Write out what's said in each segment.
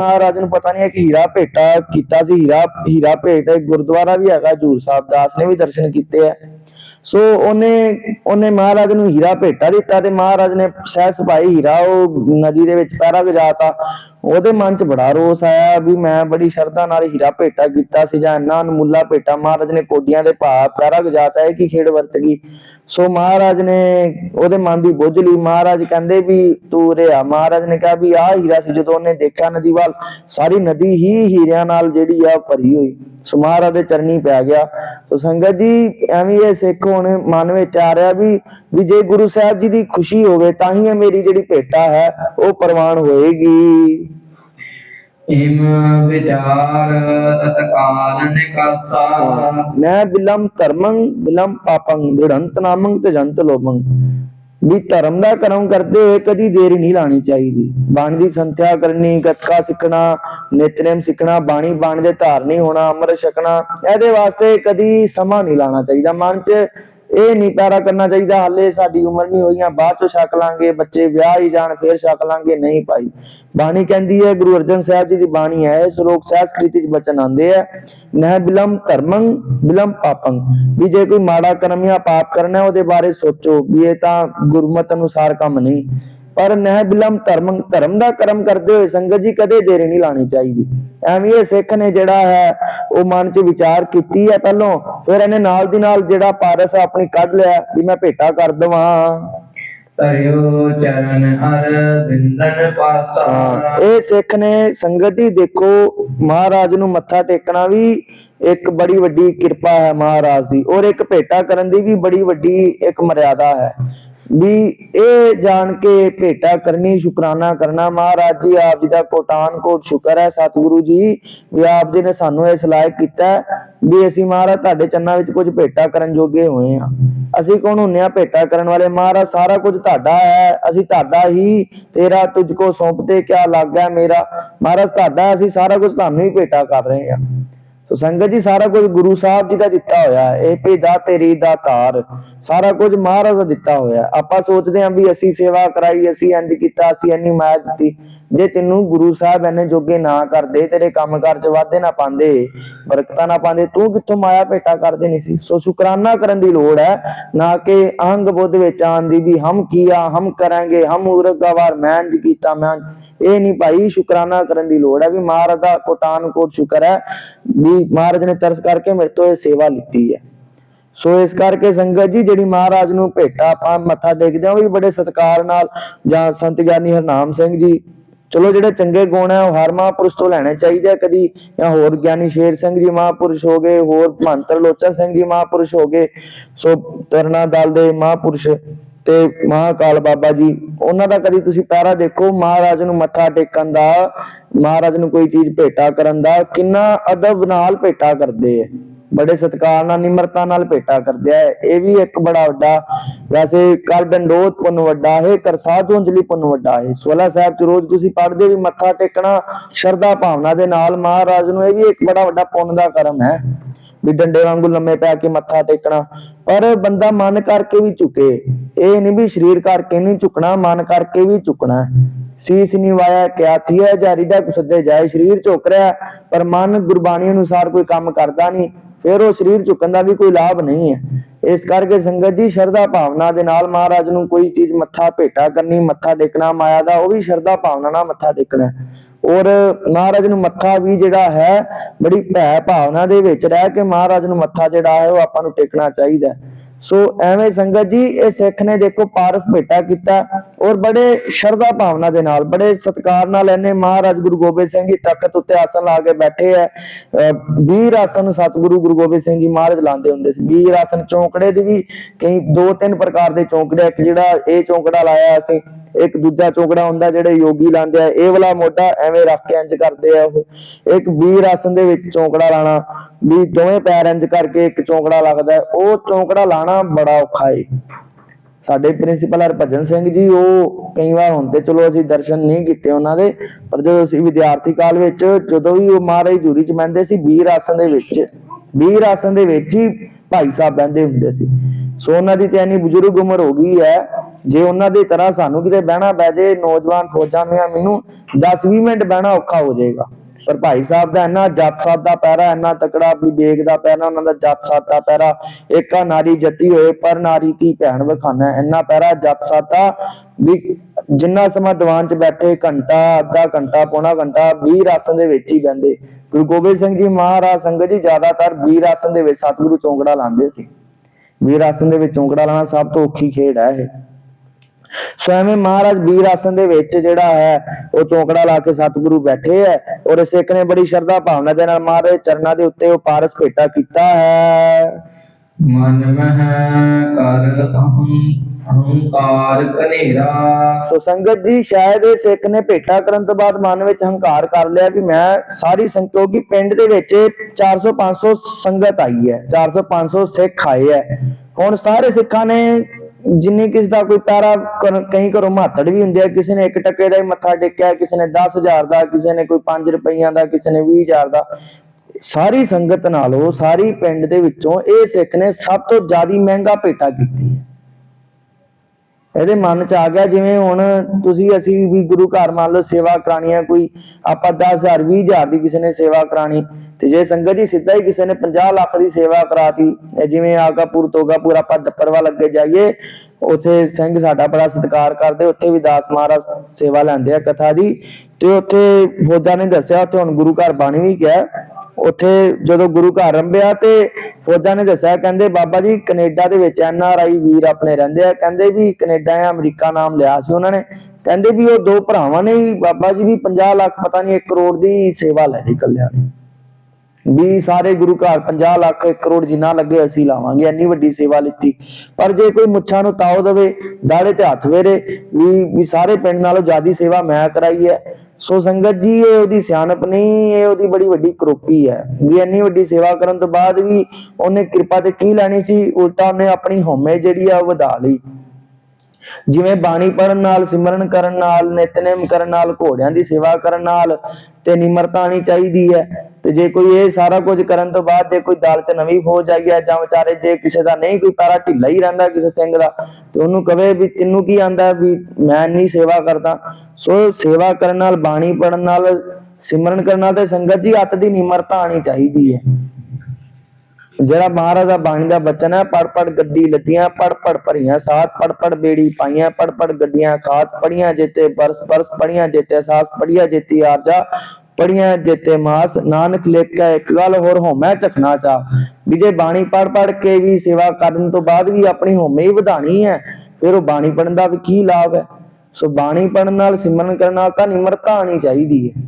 ਮਹਾਰਾਜ ਨੂੰ ਪਤਾ ਨਹੀਂ ਹੈ ਕਿ ਹੀਰਾ ਭੇਟਾ ਕੀਤਾ ਸੀ, ਹੀਰਾ ਹੀਰਾ ਭੇਟ ਇੱਕ ਗੁਰਦੁਆਰਾ ਵੀ ਹੈਗਾ, ਹਜੂਰ ਸਾਹਿਬ ਦਾਸ ਨੇ ਵੀ ਦਰਸ਼ਨ ਕੀਤੇ ਆ। ਸੋ ਉਹਨੇ ਉਹਨੇ ਮਹਾਰਾਜ ਨੂੰ ਹੀਰਾ ਭੇਟਾ ਦਿੱਤਾ ਤੇ ਮਹਾਰਾਜ ਨੇ ਸਹਿ ਸਭਾਈ ਹੀਰਾ, ਉਹ ਨਦੀ ਦੇ ਵਿੱਚ ਪੈਰਾ ਗਜਾਤਾ ਉਹਦੇ ਮਨ 'ਚ ਬੜਾ ਰੋਸ ਆਇਆ ਵੀ ਮੈਂ ਬੜੀ ਸ਼ਰਧਾ ਨਾਲ ਹੀਰਾ ਭੇਟਾ ਕੀਤਾ ਸੀ ਜਾਂ ਇੰਨਾ ਅਨਮੁੱਲਾ ਭੇਟਾ। ਮਹਾਰਾਜ ਨੇ ਕੋਡੀਆਂ ਦੇ ਭਾਅ ਪੈਰਾ ਗਜਾਤਾ ਹੈ ਕੀ ਖੇਡ ਵਰਤ ਗਈ। ਸੋ ਮਹਾਰਾਜ ਨੇ ਉਹਦੇ ਮਨ ਦੀ ਬੁੱਝ ਲਈ। ਮਹਾਰਾਜ ਕਹਿੰਦੇ ਵੀ ਤੂੰ ਰਿਆ ਮਹਾਰਾਜ ਨੇ ਕਿਹਾ ਵੀ ਆਹ ਹੀਰਾ ਸੀ ਜਦੋਂ ਉਹਨੇ ਦੇਖਿਆ ਨਦੀ ਵੱਲ, ਸਾਰੀ ਨਦੀ ਹੀ ਹੀਰਿਆਂ ਨਾਲ ਜਿਹੜੀ ਆ ਭਰੀ ਹੋਈ। ਸੋ ਮਹਾਰਾਜ ਦੇ ਚਰਨੀ ਪੈ ਗਿਆ। ਸੋ ਸੰਗਤ ਜੀ, ਐਵੇਂ ਇਹ ਸਿੱਖ ਹੁਣ ਮਨ ਵਿੱਚ ਆ ਰਿਹਾ ਵੀ ਵੀ ਜੇ ਗੁਰੂ ਸਾਹਿਬ ਜੀ ਦੀ ਖੁਸ਼ੀ ਹੋਵੇ ਤਾਂ ਹੀ ਇਹ ਮੇਰੀ ਜਿਹੜੀ ਭੇਟਾ ਹੈ ਉਹ ਪ੍ਰਵਾਨ ਹੋਏਗੀ। ਇਮ ਵਿਚਾਰ ਤਤਕਾਲ ਨਿਕਰਸਾ ਮੈਂ ਬਿਲਮ ਧਰਮੰ ਬਿਲਮ ਪਾਪੰ ਦ੍ਰਿੜੰਤ ਨਾਮੰ ਤੇ ਜੰਤ ਲੋਭੰ। ਵੀ ਧਰਮ ਦਾ ਕਰਮ ਕਰਦੇ ਹੋਏ ਕਦੀ ਦੇਰ ਨਹੀਂ ਲਾਣੀ ਚਾਹੀਦੀ। ਬਾਣੀ ਦੀ ਸੰਥਿਆ ਕਰਨੀ ਗੱਤਕਾ ਸਿੱਖਣਾ ਨਿਤਨੇਮ ਸਿੱਖਣਾ ਬਾਣੀ ਬਾਣੀ ਦੇ ਧਾਰਨੀ ਹੋਣਾ ਅੰਮ੍ਰਿਤ ਛਕਣਾ ਇਹਦੇ ਵਾਸਤੇ ਕਦੀ ਸਮਾਂ ਨਹੀਂ ਲਾਣਾ ਚਾਹੀਦਾ। ਮਨ 'ਚ ਇਹ ਨਹੀਂ ਪੈਰਾ ਕਰਨਾ ਚਾਹੀਦਾ, ਹਾਲੇ ਸਾਡੀ ਉਮਰ ਨਹੀਂ ਹੋਈਆਂ ਬਾਅਦ ਚੋਂ ਛਕ ਲਾਂਗੇ, ਬੱਚੇ ਵਿਆਹ ਹੀ ਜਾਣ, ਫੇਰ ਛਕ ਲਾਂਗੇ, ਨਹੀਂ ਭਾਈ। ਬਾਣੀ ਕਹਿੰਦੀ ਹੈ, ਗੁਰੂ ਅਰਜਨ ਸਾਹਿਬ ਜੀ ਦੀ ਬਾਣੀ ਹੈ ਇਹ ਲੋਕ ਸਹਿਸਕ੍ਰਿਤੀ ਚ ਬਚਨ ਆਉਂਦੇ ਆ। ਨਹਿ ਬਿਲਮ ਧਰਮੰ ਬਿਲਮ ਪਾਪੰ। ਵੀ ਜੇ ਕੋਈ ਮਾੜਾ ਕਰਮ ਜਾਂ ਪਾਪ ਕਰਨਾ ਉਹਦੇ ਬਾਰੇ ਸੋਚੋ, ਵੀ ਇਹ ਤਾਂ ਗੁਰਮਤ ਅਨੁਸਾਰ ਕੰਮ ਨਹੀਂ। ਪਰ ਨਹਿ ਬਿਲਮ ਧਰਮ ਧਰਮ ਦਾ ਕਰਮ ਕਰਦੇ ਹੋਏ ਸੰਗਤ ਜੀ ਕਦੇ ਦੇਰ ਨਹੀਂ ਲਾਣੀ ਚਾਹੀਦੀ। ਐਵੇਂ ਇਹ ਸਿੱਖ ਨੇ ਜਿਹੜਾ ਹੈ ਉਹ ਮਨ 'ਚ ਵਿਚਾਰ ਕੀਤੀ ਹੈ ਪਹਿਲੋਂ ਫਿਰ ਇਹਨੇ ਨਾਲ ਦੀ ਨਾਲ ਜਿਹੜਾ ਪਾਰਸ ਆਪਣੀ ਕੱਢ ਲਿਆ ਵੀ ਮੈਂ ਭੇਟਾ ਕਰ ਦਵਾਂ। ਤਰਿਓ ਚਰਨ ਅਰ ਬਿੰਦਨ ਪਾਸਾ। ਹਾਂ, ਇਹ ਸਿੱਖ ਨੇ ਸੰਗਤ ਹੀ ਦੇਖੋ ਮਹਾਰਾਜ ਨੂੰ ਮੱਥਾ ਟੇਕਣਾ ਵੀ ਇੱਕ ਬੜੀ ਵੱਡੀ ਕਿਰਪਾ ਹੈ ਮਹਾਰਾਜ ਦੀ ਔਰ ਇੱਕ ਭੇਟਾ ਕਰਨ ਦੀ ਵੀ ਬੜੀ ਵੱਡੀ ਇੱਕ ਮਰਿਆਦਾ ਹੈ। ਵੀ ਇਹ ਜਾਣ ਕੇ ਭੇਟਾ ਕਰਨੀ, ਸ਼ੁਕਰਾਨਾ ਕਰਨਾ, ਮਹਾਰਾਜ ਜੀ, ਆਪ ਜੀ ਦਾ ਕੋਟਾਨ ਕੋਟ ਸ਼ੁਕਰ ਹੈ, ਸਤਿਗੁਰੂ ਜੀ, ਵੀ ਆਪ ਜੀ ਨੇ ਸਾਨੂੰ ਇਹ ਲਾਇਕ ਕੀਤਾ ਵੀ ਅਸੀਂ ਮਹਾਰਾਜ ਤੁਹਾਡੇ ਚੰਨਾਂ ਵਿੱਚ ਕੁਝ ਭੇਟਾ ਕਰਨ ਜੋਗੇ ਹੋਏ ਹਾਂ। ਅਸੀਂ ਕੌਣ ਹੁੰਨੇ ਆ ਭੇਟਾ ਕਰਨ ਵਾਲੇ? ਮਹਾਰਾਜ, ਸਾਰਾ ਕੁਝ ਤੁਹਾਡਾ ਹੈ, ਅਸੀਂ ਤੁਹਾਡਾ ਹੀ, ਤੇਰਾ ਤੁਝ ਕੋ ਸੌਂਪਤੇ ਕਿਆ ਲੱਗਾ ਮੇਰਾ? ਮਹਾਰਾਜ, ਤੁਹਾਡਾ ਅਸੀਂ ਸਾਰਾ ਕੁਝ ਤੁਹਾਨੂੰ ਹੀ ਭੇਟਾ ਕਰ ਰਹੇ ਹਾਂ। ਸੋ ਸੰਗਤ ਜੀ, ਸਾਰਾ ਕੁਝ ਗੁਰੂ ਸਾਹਿਬ ਜੀ ਦਾ ਦਿੱਤਾ ਹੋਇਆ ਇਹ ਭੇਦਾ ਤੇਰੀ ਦਾ ਧਾਰ ਸਾਰਾ ਕੁਝ ਮਹਾਰਾਜ ਦਾ ਦਿੱਤਾ ਹੋਇਆ ਆਪਾਂ ਸੋਚਦੇ ਹਾਂ ਵੀ ਅਸੀਂ ਸੇਵਾ ਕਰਾਈ, ਅਸੀਂ ਇੰਜ ਕੀਤਾ, ਅਸੀਂ ਇੰਨੀ ਮਾਇਆ ਦਿੱਤੀ। ਜੇ ਤੈਨੂੰ ਗੁਰੂ ਸਾਹਿਬ ਐਨੇ ਜੋਗੇ ਨਾ ਕਰਦੇ, ਤੇਰੇ ਕੰਮਕਾਰ ਚ ਵਾਧੇ ਨਾ ਪਾਉਂਦੇ, ਬਰਕਤਾਂ ਨਾ ਪਾਉਂਦੇ, ਤੂੰ ਕਿੱਥੋਂ ਮਾਇਆ ਭੇਟਾ ਕਰਦੇ ਨਹੀਂ ਸੀ? ਸੋ ਸ਼ੁਕਰਾਨਾ ਕਰਨ ਦੀ ਲੋੜ ਹੈ, ਨਾ ਕਿ ਅਹੰਗ ਬੁੱਧ ਵਿੱਚ ਆਉਣ ਦੀ ਵੀ ਹਮ ਕੀਆ, ਹਮ ਕਰਾਂਗੇ, ਹਮ ਉਰਗਾਵਾਰ, ਮੈਂ ਇੰਜ ਕੀਤਾ, ਮੈਂ ਇਹ ਨਹੀਂ ਭਾਈ, ਸ਼ੁਕਰਾਨਾ ਕਰਨ ਦੀ ਲੋੜ ਹੈ ਵੀ ਮਹਾਰਾਜ ਦਾ ਕੋਟਾਨ ਕੋਟ ਸ਼ੁਕਰ ਹੈ ਵੀ ਮਹਾਰਾਜ ਨੇ ਤਰਸ ਕਰਕੇ ਮੇਰੇ ਤੋਂ ਇਹ ਸੇਵਾ ਲਿੱਤੀ ਹੈ। ਸੋ ਇਸ ਕਰਕੇ ਸੰਗਤ ਜੀ, ਜਿਹੜੀ ਮਹਾਰਾਜ ਨੂੰ ਭੇਟਾ ਆਪਾਂ ਮੱਥਾ ਟੇਕਦੇ ਹਾਂ, ਉਹ ਵੀ ਬੜੇ ਸਤਿਕਾਰ ਨਾਲ ਜਾਂ ਸੰਤ ਗਿਆਨੀ ਹਰਨਾਮ ਸਿੰਘ ਜੀ, ਚਲੋ ਜਿਹੜੇ ਚੰਗੇ ਗੁਣ ਆ ਉਹ ਹਰ ਮਹਾਂਪੁਰਸ਼ ਤੋਂ ਲੈਣੇ ਚਾਹੀਦੇ ਆ। ਕਦੀ ਜਾਂ ਹੋਰ ਗਿਆਨੀ ਸ਼ੇਰ ਸਿੰਘ ਜੀ ਮਹਾਂਪੁਰਸ਼ ਹੋ ਗਏ, ਹੋਰ ਮੰਤਰ ਲੋਚਨ ਸਿੰਘ ਜੀ ਮਹਾਂਪੁਰਸ਼ ਹੋ ਗਏ, ਸੋ ਤਰਨਾ ਦਲ ਦੇ ਮਹਾਂਪੁਰਸ਼ ਤੇ ਮਹਾਕਾਲ ਬਾਬਾ ਜੀ, ਉਹਨਾਂ ਦਾ ਕਦੀ ਤੁਸੀਂ ਪੈਰਾ ਦੇਖੋ, ਮਹਾਰਾਜ ਨੂੰ ਮੱਥਾ ਟੇਕਣ ਦਾ, ਮਹਾਰਾਜ ਨੂੰ ਕੋਈ ਚੀਜ਼ ਭੇਟਾ ਕਰਨ ਦਾ, ਕਿੰਨਾ ਅਦਬ ਨਾਲ ਭੇਟਾ ਕਰਦੇ ਆ ਬੜੇ ਸਤਿਕਾਰ ਨਾਲ, ਨਿਮਰਤਾ ਨਾਲ ਭੇਟਾ ਕਰਦੇ ਆ ਇਹ ਵੀ ਇੱਕ ਬੜਾ ਵੱਡਾ, ਵੈਸੇ ਕਰ ਡੰਡੋਤ ਪੁੰਨ ਵੱਡਾ ਹੈ, ਕਰ ਸਾਧੂ ਅੰਜਲੀ ਪੁੰਨ ਵੱਡਾ ਹੈ। ਸੋਲਾ ਸਾਹਿਬ ਚ ਰੋਜ਼ ਤੁਸੀਂ ਪੜ੍ਹਦੇ ਵੀ ਮੱਥਾ ਟੇਕਣਾ, ਸ਼ਰਧਾ ਭਾਵਨਾ ਦੇ ਨਾਲ ਮਹਾਰਾਜ ਨੂੰ, ਇਹ ਵੀ ਇੱਕ ਬੜਾ ਵੱਡਾ ਪੁੰਨ ਦਾ ਕਰਮ ਹੈ। ਵੀ ਡੰਡੇ ਵਾਂਗੂ ਲੰਮੇ ਪੈ ਕੇ ਮੱਥਾ ਟੇਕਣਾ। ਪਰ ਬੰਦਾ ਮਨ ਕਰਕੇ ਵੀ ਝੁਕੇ। ਇਹ ਨਹੀਂ ਵੀ ਸਰੀਰ ਕਰਕੇ ਨਹੀਂ ਝੁਕਣਾ, ਮਨ ਕਰਕੇ ਵੀ ਝੁਕਣਾ। ਸੀਸ ਨਹੀਂ ਵਾਇਆ, ਕਿਆ ਥੀਆ ਜਾਰੀ ਦਾ ਕੁਸਦੇ ਜਾਏ। ਸਰੀਰ ਝੁਕ ਰਿਹਾ, ਪਰ ਮਨ ਗੁਰਬਾਣੀ ਅਨੁਸਾਰ ਕੋਈ ਕੰਮ ਕਰਦਾ ਨਹੀਂ। ਫਿਰ ਉਹ ਸਰੀਰ ਝੁਕਣ ਦਾ ਵੀ ਕੋਈ ਲਾਭ ਨਹੀਂ ਹੈ। ਇਸ ਕਰਕੇ ਸੰਗਤ ਜੀ ਸ਼ਰਧਾ ਭਾਵਨਾ ਦੇ ਨਾਲ ਮਹਾਰਾਜ ਨੂੰ ਕੋਈ ਚੀਜ਼ ਮੱਥਾ ਭੇਟਾ ਕਰਨੀ, ਮੱਥਾ ਟੇਕਣਾ, ਮਾਇਆ ਦਾ, ਉਹ ਵੀ ਸ਼ਰਧਾ ਭਾਵਨਾ ਨਾਲ ਮੱਥਾ ਟੇਕਣਾ ਔਰ ਮਹਾਰਾਜ ਨੂੰ ਮੱਥਾ ਵੀ ਜਿਹੜਾ ਹੈ, ਬੜੀ ਭੈ ਭਾਵਨਾ ਦੇ ਵਿੱਚ ਰਹਿ ਕੇ ਮਹਾਰਾਜ ਨੂੰ ਮੱਥਾ ਜਿਹੜਾ ਹੈ, ਉਹ ਆਪਾਂ ਨੂੰ ਟੇਕਣਾ ਚਾਹੀਦਾ ਹੈ। ਸੋ ਐਵੇਂ ਸੰਗਤ ਜੀ, ਇਹ ਸਿੱਖ ਨੇ ਦੇਖੋ ਪਾਰਸ ਭੇਟਾ ਕੀਤਾ ਔਰ ਬੜੇ ਸ਼ਰਧਾ ਭਾਵਨਾ ਦੇ ਨਾਲ, ਬੜੇ ਸਤਿਕਾਰ ਨਾਲ ਇਹਨੇ ਮਹਾਰਾਜ ਗੁਰੂ ਗੋਬਿੰਦ ਸਿੰਘ ਜੀ ਤਖਤ ਉੱਤੇ ਆਸਨ ਲਾ ਕੇ ਬੈਠੇ ਐ। ਵੀਰ ਆਸਨ ਸਤਿਗੁਰੂ ਗੁਰੂ ਗੋਬਿੰਦ ਸਿੰਘ ਜੀ ਮਹਾਰਾਜ ਲਾਉਂਦੇ ਹੁੰਦੇ ਸੀ। ਵੀਰ ਆਸਨ ਚੌਂਕੜੇ ਦੇ ਵੀ ਕਈ ਦੋ ਤਿੰਨ ਪ੍ਰਕਾਰ ਦੇ ਚੌਂਕੜੇ, ਇੱਕ ਜਿਹੜਾ ਇਹ ਚੌਂਕੜਾ ਲਾਇਆ ਅਸੀਂ। ਇੱਕ ਦੂਜਾ ਚੌਂਕੜਾ ਹੁੰਦਾ ਜਿਹੜੇ ਯੋਗੀ ਲਾਉਂਦੇ ਆ, ਇਹ ਵਾਲਾ ਮੋਢਾ ਐਵੇਂ ਰੱਖ ਕੇ ਇੰਜ ਕਰਦੇ ਆ ਉਹ। ਇੱਕ ਵੀਰ ਆਸਨ ਦੇ ਵਿੱਚ ਚੌਂਕੜਾ ਲਾਣਾ ਵੀ ਦੋਵੇਂ ਪੈਰ ਇੰਜ ਕਰਕੇ ਇੱਕ ਚੌਂਕੜਾ ਲੱਗਦਾ, ਉਹ ਚੌਂਕੜਾ ਲਾਣਾ ਬੜਾ ਔਖਾ ਏ। ਸਾਡੇ ਪ੍ਰਿੰਸੀਪਲ ਹਰਭਜਨ ਸਿੰਘ ਜੀ, ਉਹ ਕਈ ਵਾਰ ਹੁੰਦੇ, ਚਲੋ ਅਸੀਂ ਦਰਸ਼ਨ ਨਹੀਂ ਕੀਤੇ ਉਹਨਾਂ ਦੇ, ਪਰ ਜਦੋਂ ਅਸੀਂ ਵਿਦਿਆਰਥੀ ਕਾਲ ਵਿੱਚ, ਜਦੋਂ ਵੀ ਉਹ ਮਹਾਰਾਜ ਜੂਰੀ ਚ ਬਹਿੰਦੇ ਸੀ ਵੀਰ ਆਸਨ ਦੇ ਵਿੱਚ ਵੀਰ ਆਸਨ ਦੇ ਵਿੱਚ ਹੀ ਭਾਈ ਸਾਹਿਬ ਬਹਿੰਦੇ ਹੁੰਦੇ ਸੀ। ਸੋ ਉਹਨਾਂ ਦੀ ਤੇ ਇੰਨੀ ਬਜ਼ੁਰਗ ਉਮਰ ਹੋ ਗਈ ਹੈ, ਜੇ ਉਹਨਾਂ ਦੀ ਤਰ੍ਹਾਂ ਸਾਨੂੰ ਕਿਤੇ ਬਹਿਣਾ ਬਹਿ ਜੇ, ਨੌਜਵਾਨ ਫੌਜਾਂ ਦੀਆਂ ਮੈਨੂੰ 10-20 ਮਿੰਟ ਬਹਿਣਾ ਔਖਾ ਹੋ ਜਾਏਗਾ। ਪਰ ਭਾਈ ਸਾਹਿਬ ਦਾ ਇੰਨਾ ਜੱਤ ਸਾਧ ਦਾ ਪੈਰਾ, ਇੰਨਾ ਤਕੜਾ ਵੀ ਬੇਗ ਦਾ ਪੈਰਾ, ਉਹਨਾਂ ਦਾ ਜੱਤ ਸਾਧ ਦਾ ਪੈਰਾ, ਏਕਾ ਨਾਰੀ ਜੱਤੀ ਹੋਏ, ਪਰ ਨਾਰੀ ਤੀ ਭੈਣ ਵਖਾਨਾ ਇੰਨਾ ਪੈਰਾ ਜੱਤ ਸਾਧ ਦਾ ਵੀ ਜਿੰਨਾ ਸਮਾਂ ਦੀਵਾਨ 'ਚ ਬੈਠੇ, ਘੰਟਾ, ਅੱਧਾ ਘੰਟਾ, ਪੌਣਾ ਘੰਟਾ ਵੀਰ ਆਸਨ ਦੇ ਵਿੱਚ ਹੀ ਬਹਿੰਦੇ। ਗੁਰੂ ਗੋਬਿੰਦ ਸਿੰਘ ਜੀ ਮਹਾਰਾਜ ਸੰਗਤ ਜੀ ਜ਼ਿਆਦਾਤਰ ਵੀਰ ਆਸਨ ਦੇ ਵਿੱਚ ਸਤਿਗੁਰੂ ਚੌਂਕੜਾ ਲਾਉਂਦੇ ਸੀ। ਵੀਰ ਆਸਨ ਦੇ ਵਿੱਚ ਚੌਂਕੜਾ ਲਾਉਣਾ ਸਭ ਤੋਂ ਔਖੀ ਖੇਡ ਹੈ ਇਹ। ਸੋ ਐਵੇਂ ਮਹਾਰਾਜ ਵੀਰ ਆਸਨ ਦੇ ਵਿੱਚ ਜਿਹੜਾ ਹੈ ਉਹ ਚੌਂਕੜਾ ਲਾ ਕੇ ਸਤਿਗੁਰੂ ਬੈਠੇ ਹੈ ਔਰ ਸਿੱਖ ਨੇ ਬੜੀ ਸ਼ਰਧਾ ਭਾਵਨਾ ਦੇ ਨਾਲ ਮਹਾਰਾਜ ਚਰਨਾਂ ਦੇ ਉੱਤੇ ਉਹ ਪਾਰਸ ਭੇਟਾ ਕੀਤਾ ਹੈ। ਮਨ ਮਹਿ ਕਰ ਅਹੰ ਅਹੰਕਾਰ ਕਨੇਰਾ ਸੋ ਸੰਗਤ ਜੀ ਸ਼ਾਇਦ ਇਹ ਸਿੱਖ ਨੇ ਭੇਟਾ ਕਰਨ ਤੋਂ ਬਾਅਦ ਮਨ ਵਿੱਚ ਹੰਕਾਰ ਕਰ ਲਿਆ ਵੀ ਮੈਂ ਸਾਰੀ ਸੰਗਤ ਕਿਉਂਕਿ ਪਿੰਡ ਦੇ ਵਿੱਚ 400 500 ਸੰਗਤ ਆਈ ਹੈ 400 500 ਸਿੱਖ ਆਏ ਹੈ। ਹੁਣ ਸਾਰੇ ਸਿੱਖਾਂ ਨੇ ਜਿੰਨੀ ਕਿਸੇ ਦਾ ਕੋਈ ਪੈਰਾ ਕਰ- ਕਈ ਘਰੋਂ ਮਾਤੜ ਵੀ ਹੁੰਦੇ ਆ, ਕਿਸੇ ਨੇ 1 ਟੱਕੇ ਦਾ ਹੀ ਮੱਥਾ ਟੇਕਿਆ, ਕਿਸੇ ਨੇ 10000 ਦਾ, ਕਿਸੇ ਨੇ ਕੋਈ 5 ਰੁਪਈਆਂ ਦਾ, ਕਿਸੇ ਨੇ 20000 ਦਾ। ਸਾਰੀ ਸੰਗਤ ਨਾਲੋਂ ਸਾਰੀ ਪਿੰਡ ਦੇ ਵਿੱਚੋਂ ਇਹ ਸਿੱਖ ਨੇ ਸਭ ਤੋਂ ਜ਼ਿਆਦਾ ਮਹਿੰਗਾ ਭੇਟਾ ਕੀਤੀ ਹੈ। ਇਹਦੇ ਮਨ ਚ ਆ ਗਿਆ, ਜਿਵੇਂ ਹੁਣ ਤੁਸੀਂ ਅਸੀਂ ਵੀ ਗੁਰੂ ਘਰ ਮੰਨ ਲਓ ਸੇਵਾ ਕਰਾਣੀ ਹੈ ਕੋਈ ਆਪਾਂ 10000 20000 ਦੀ ਕਿਸੇ ਨੇ ਸੇਵਾ ਕਰਾਣੀ ਤੇ ਜੇ ਸੰਗਤ ਜੀ ਸਿੱਧਾ ਹੀ ਕਿਸੇ ਨੇ 50 ਲੱਖ ਦੀ ਸੇਵਾ ਕਰਾਤੀ ਜਿਵੇਂ ਆਗਾਪੁਰ ਤੋਗਾਪੁਰ ਆਪਾਂ ਦੱਪਰਵਾ ਲੱਗੇ ਜਾਈਏ, ਉਥੇ ਸਿੰਘ ਸਾਡਾ ਬੜਾ ਸਤਿਕਾਰ ਕਰਦੇ, ਉੱਥੇ ਵੀ ਦਾਸ ਮਹਾਰਾਜ ਸੇਵਾ ਲੈਂਦੇ ਆ ਕਥਾ ਦੀ, ਤੇ ਉੱਥੇ ਫੌਜਾਂ ਨੇ ਦੱਸਿਆ, ਉੱਥੇ ਹੁਣ ਗੁਰੂ ਘਰ ਬਾਣੀ ਵੀ ਗਿਆ। ਉੱਥੇ ਜਦੋਂ ਗੁਰੂ ਘਰ ਰੰਭਿਆ ਤੇ ਫੌਜਾਂ ਨੇ ਦੱਸਿਆ, ਕਹਿੰਦੇ ਬਾਬਾ ਜੀ ਕੈਨੇਡਾ ਦੇ ਵਿੱਚ ਐਨ ਆਰ ਆਈ ਵੀਰ ਆਪਣੇ ਰਹਿੰਦੇ ਆ। ਕਹਿੰਦੇ ਵੀ ਕੈਨੇਡਾ ਜਾਂ ਅਮਰੀਕਾ ਨਾਮ ਲਿਆ ਸੀ ਉਹਨਾਂ ਨੇ। ਕਹਿੰਦੇ ਵੀ ਉਹ ਦੋ ਭਰਾਵਾਂ ਨੇ ਵੀ ਬਾਬਾ ਜੀ ਵੀ 50 ਲੱਖ ਪਤਾ ਨਹੀਂ 1 ਕਰੋੜ ਦੀ ਸੇਵਾ ਲੈ ਲਈ ਕੱਲਿਆਂ ਨੇ। ਵੀ ਸਾਰੇ ਗੁਰੂ ਘਰ 50 ਲੱਖ 1 ਕਰੋੜ ਜਿੰਨਾ ਲੱਗੇ ਅਸੀਂ ਲਾਵਾਂਗੇ ਇੰਨੀ ਵੱਡੀ ਸੇਵਾ ਲਿੱਤੀ। ਪਰ ਜੇ ਕੋਈ ਮੁੱਛਾਂ ਨੂੰ ਤਾਓ ਦੇਵੇ, ਦਾੜੇ ਤੇ ਹੱਥ ਵੇਰੇ ਵੀ ਵੀ ਸਾਰੇ ਪਿੰਡ ਨਾਲੋਂ ਜ਼ਿਆਦੀ ਸੇਵਾ ਮੈਂ ਕਰਾਈ ਹੈ ਸੋ ਸੰਗਤ ਜੀ, ਇਹ ਉਹਦੀ ਸਿਆਣਪ ਨਹੀਂ, ਇਹ ਉਹਦੀ ਬੜੀ ਵੱਡੀ ਕਰੋਪੀ ਹੈ। ਵੀ ਇੰਨੀ ਵੱਡੀ ਸੇਵਾ ਕਰਨ ਤੋਂ ਬਾਅਦ ਵੀ ਉਹਨੇ ਕਿਰਪਾ ਤੇ ਕੀ ਲੈਣੀ ਸੀ, ਉਲਟਾ ਉਹਨੇ ਆਪਣੀ ਹਉਮੈ ਜਿਹੜੀ ਆ ਉਹ ਵਧਾ ਲਈ। ਜਿਵੇਂ ਬਾਣੀ ਪੜਨ ਨਾਲ, ਸਿਮਰਨ ਕਰਨ ਨਾਲ, ਨਿਤਨੇਮ ਕਰਨ ਨਾਲ, ਘੋੜਿਆਂ ਦੀ ਸੇਵਾ ਕਰਨ ਨਾਲ ਤੇ ਨਿਮਰਤਾ ਆਣੀ ਚਾਹੀਦੀ ਹੈ ਤੇ ਜੇ ਕੋਈ ਇਹ ਸਾਰਾ ਕੁਝ ਕਰਨ ਤੋਂ ਬਾਅਦ ਜੇ ਕੋਈ ਦਲ ਚ ਨਵੀਂ ਫੌਜ ਆਈ ਹੈ ਜਾਂ ਵਿਚਾਰੇ ਜੇ ਕਿਸੇ ਦਾ ਨਹੀਂ, ਕੋਈ ਪੈਰਾ ਢਿੱਲਾ ਹੀ ਰਹਿੰਦਾ ਕਿਸੇ ਸਿੰਘ ਦਾ, ਤੇ ਉਹਨੂੰ ਕਵੇ ਵੀ ਤੈਨੂੰ ਕੀ ਆਂਦਾ ਵੀ ਮੈਂ ਨਹੀਂ ਸੇਵਾ ਕਰਦਾ। ਸੋ ਸੇਵਾ ਕਰਨ ਨਾਲ, ਬਾਣੀ ਪੜਨ ਨਾਲ, ਸਿਮਰਨ ਕਰਨ ਨਾਲ ਤੇ ਸੰਗਤ ਜੀ ਹੱਥ ਦੀ ਨਿਮਰਤਾ ਆਣੀ ਚਾਹੀਦੀ ਹੈ। ਜਿਹੜਾ ਮਹਾਰਾਜਾ ਬਾਣੀ ਦਾ ਬਚਨ ਹੈ ਪੜ ਪੜ ਗੱਡੀ ਲੱਦੀਆਂ ਪੜ ਪੜ ਭਰੀਆਂ ਸਾਥ ਪੜ ਪੜ ਬੇੜੀ ਪਾਈਆਂ ਪੜ ਪੜ ਗੱਡੀਆਂ ਖਾਤ ਪੜੀਆਂ ਜੇਤੇ ਬਰਸ ਬਰਸ ਪੜੀਆਂ ਜੇਤੇ, ਸਾਸ ਪੜੀਆਂ ਜੇਤੀ ਆਰਜਾ। ਪੜੀਆਂ ਜੇਤੇ ਮਾਸ, ਨਾਨਕ ਲੇਖਿਆ ਇੱਕ ਗੱਲ ਹੋਰ ਹੋਮੈ ਝਖਣਾ ਚਾ ਵੀ ਜੇ ਬਾਣੀ ਪੜ ਪੜ ਕੇ ਵੀ ਸੇਵਾ ਕਰਨ ਤੋਂ ਬਾਅਦ ਵੀ ਆਪਣੀ ਹੋਮੇ ਹੀ ਵਧਾਣੀ ਹੈ, ਫਿਰ ਉਹ ਬਾਣੀ ਪੜਨ ਦਾ ਵੀ ਕੀ ਲਾਭ ਹੈ? ਸੋ ਬਾਣੀ ਪੜਨ ਨਾਲ ਸਿਮਰਨ ਕਰਨ ਨਾਲ ਤਾਂ ਨਿਮਰਤਾ ਆਣੀ ਚਾਹੀਦੀ ਹੈ।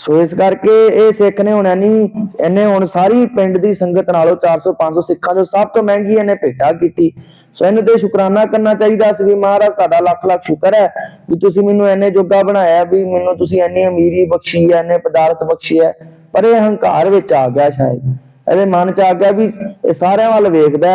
ਸੋ ਇਸ ਕਰਕੇ ਇਹ ਸਿੱਖ ਨੇ ਹੁਣ ਨਹੀਂ ਇਹਨੇ ਹੁਣ ਸਾਰੀ ਪਿੰਡ ਦੀ ਸੰਗਤ ਨਾਲੋਂ 400 500 ਸਿੱਖਾਂ ਜੋ ਸਭ ਤੋਂ ਮਹਿੰਗੀ ਇਹਨੇ ਭੇਟਾ ਕੀਤੀ। ਸੋ ਇਹਨੂੰ ਤੇ ਸ਼ੁਕਰਾਨਾ ਕਰਨਾ ਚਾਹੀਦਾ ਸੀ ਵੀ ਮਹਾਰਾਜ ਤੁਹਾਡਾ ਲੱਖ ਲੱਖ ਸ਼ੁਕਰ ਹੈ ਵੀ ਤੁਸੀਂ ਮੈਨੂੰ ਐਨੇ ਜੋਗਾ ਬਣਾਇਆ ਵੀ ਮੈਨੂੰ ਤੁਸੀਂ ਐਨੀ ਅਮੀਰੀ ਬਖਸ਼ੀ ਹੈ ਐਨੇ ਪਦਾਰਥ ਬਖਸ਼ੀ ਹੈ, ਪਰ ਇਹ ਹੰਕਾਰ ਵਿੱਚ ਆ ਗਿਆ ਸ਼ਾਇਦ। ਇਹਦੇ ਮਨ ਚ ਆ ਗਿਆ ਵੀ ਇਹ ਸਾਰਿਆਂ ਵੱਲ ਵੇਖਦਾ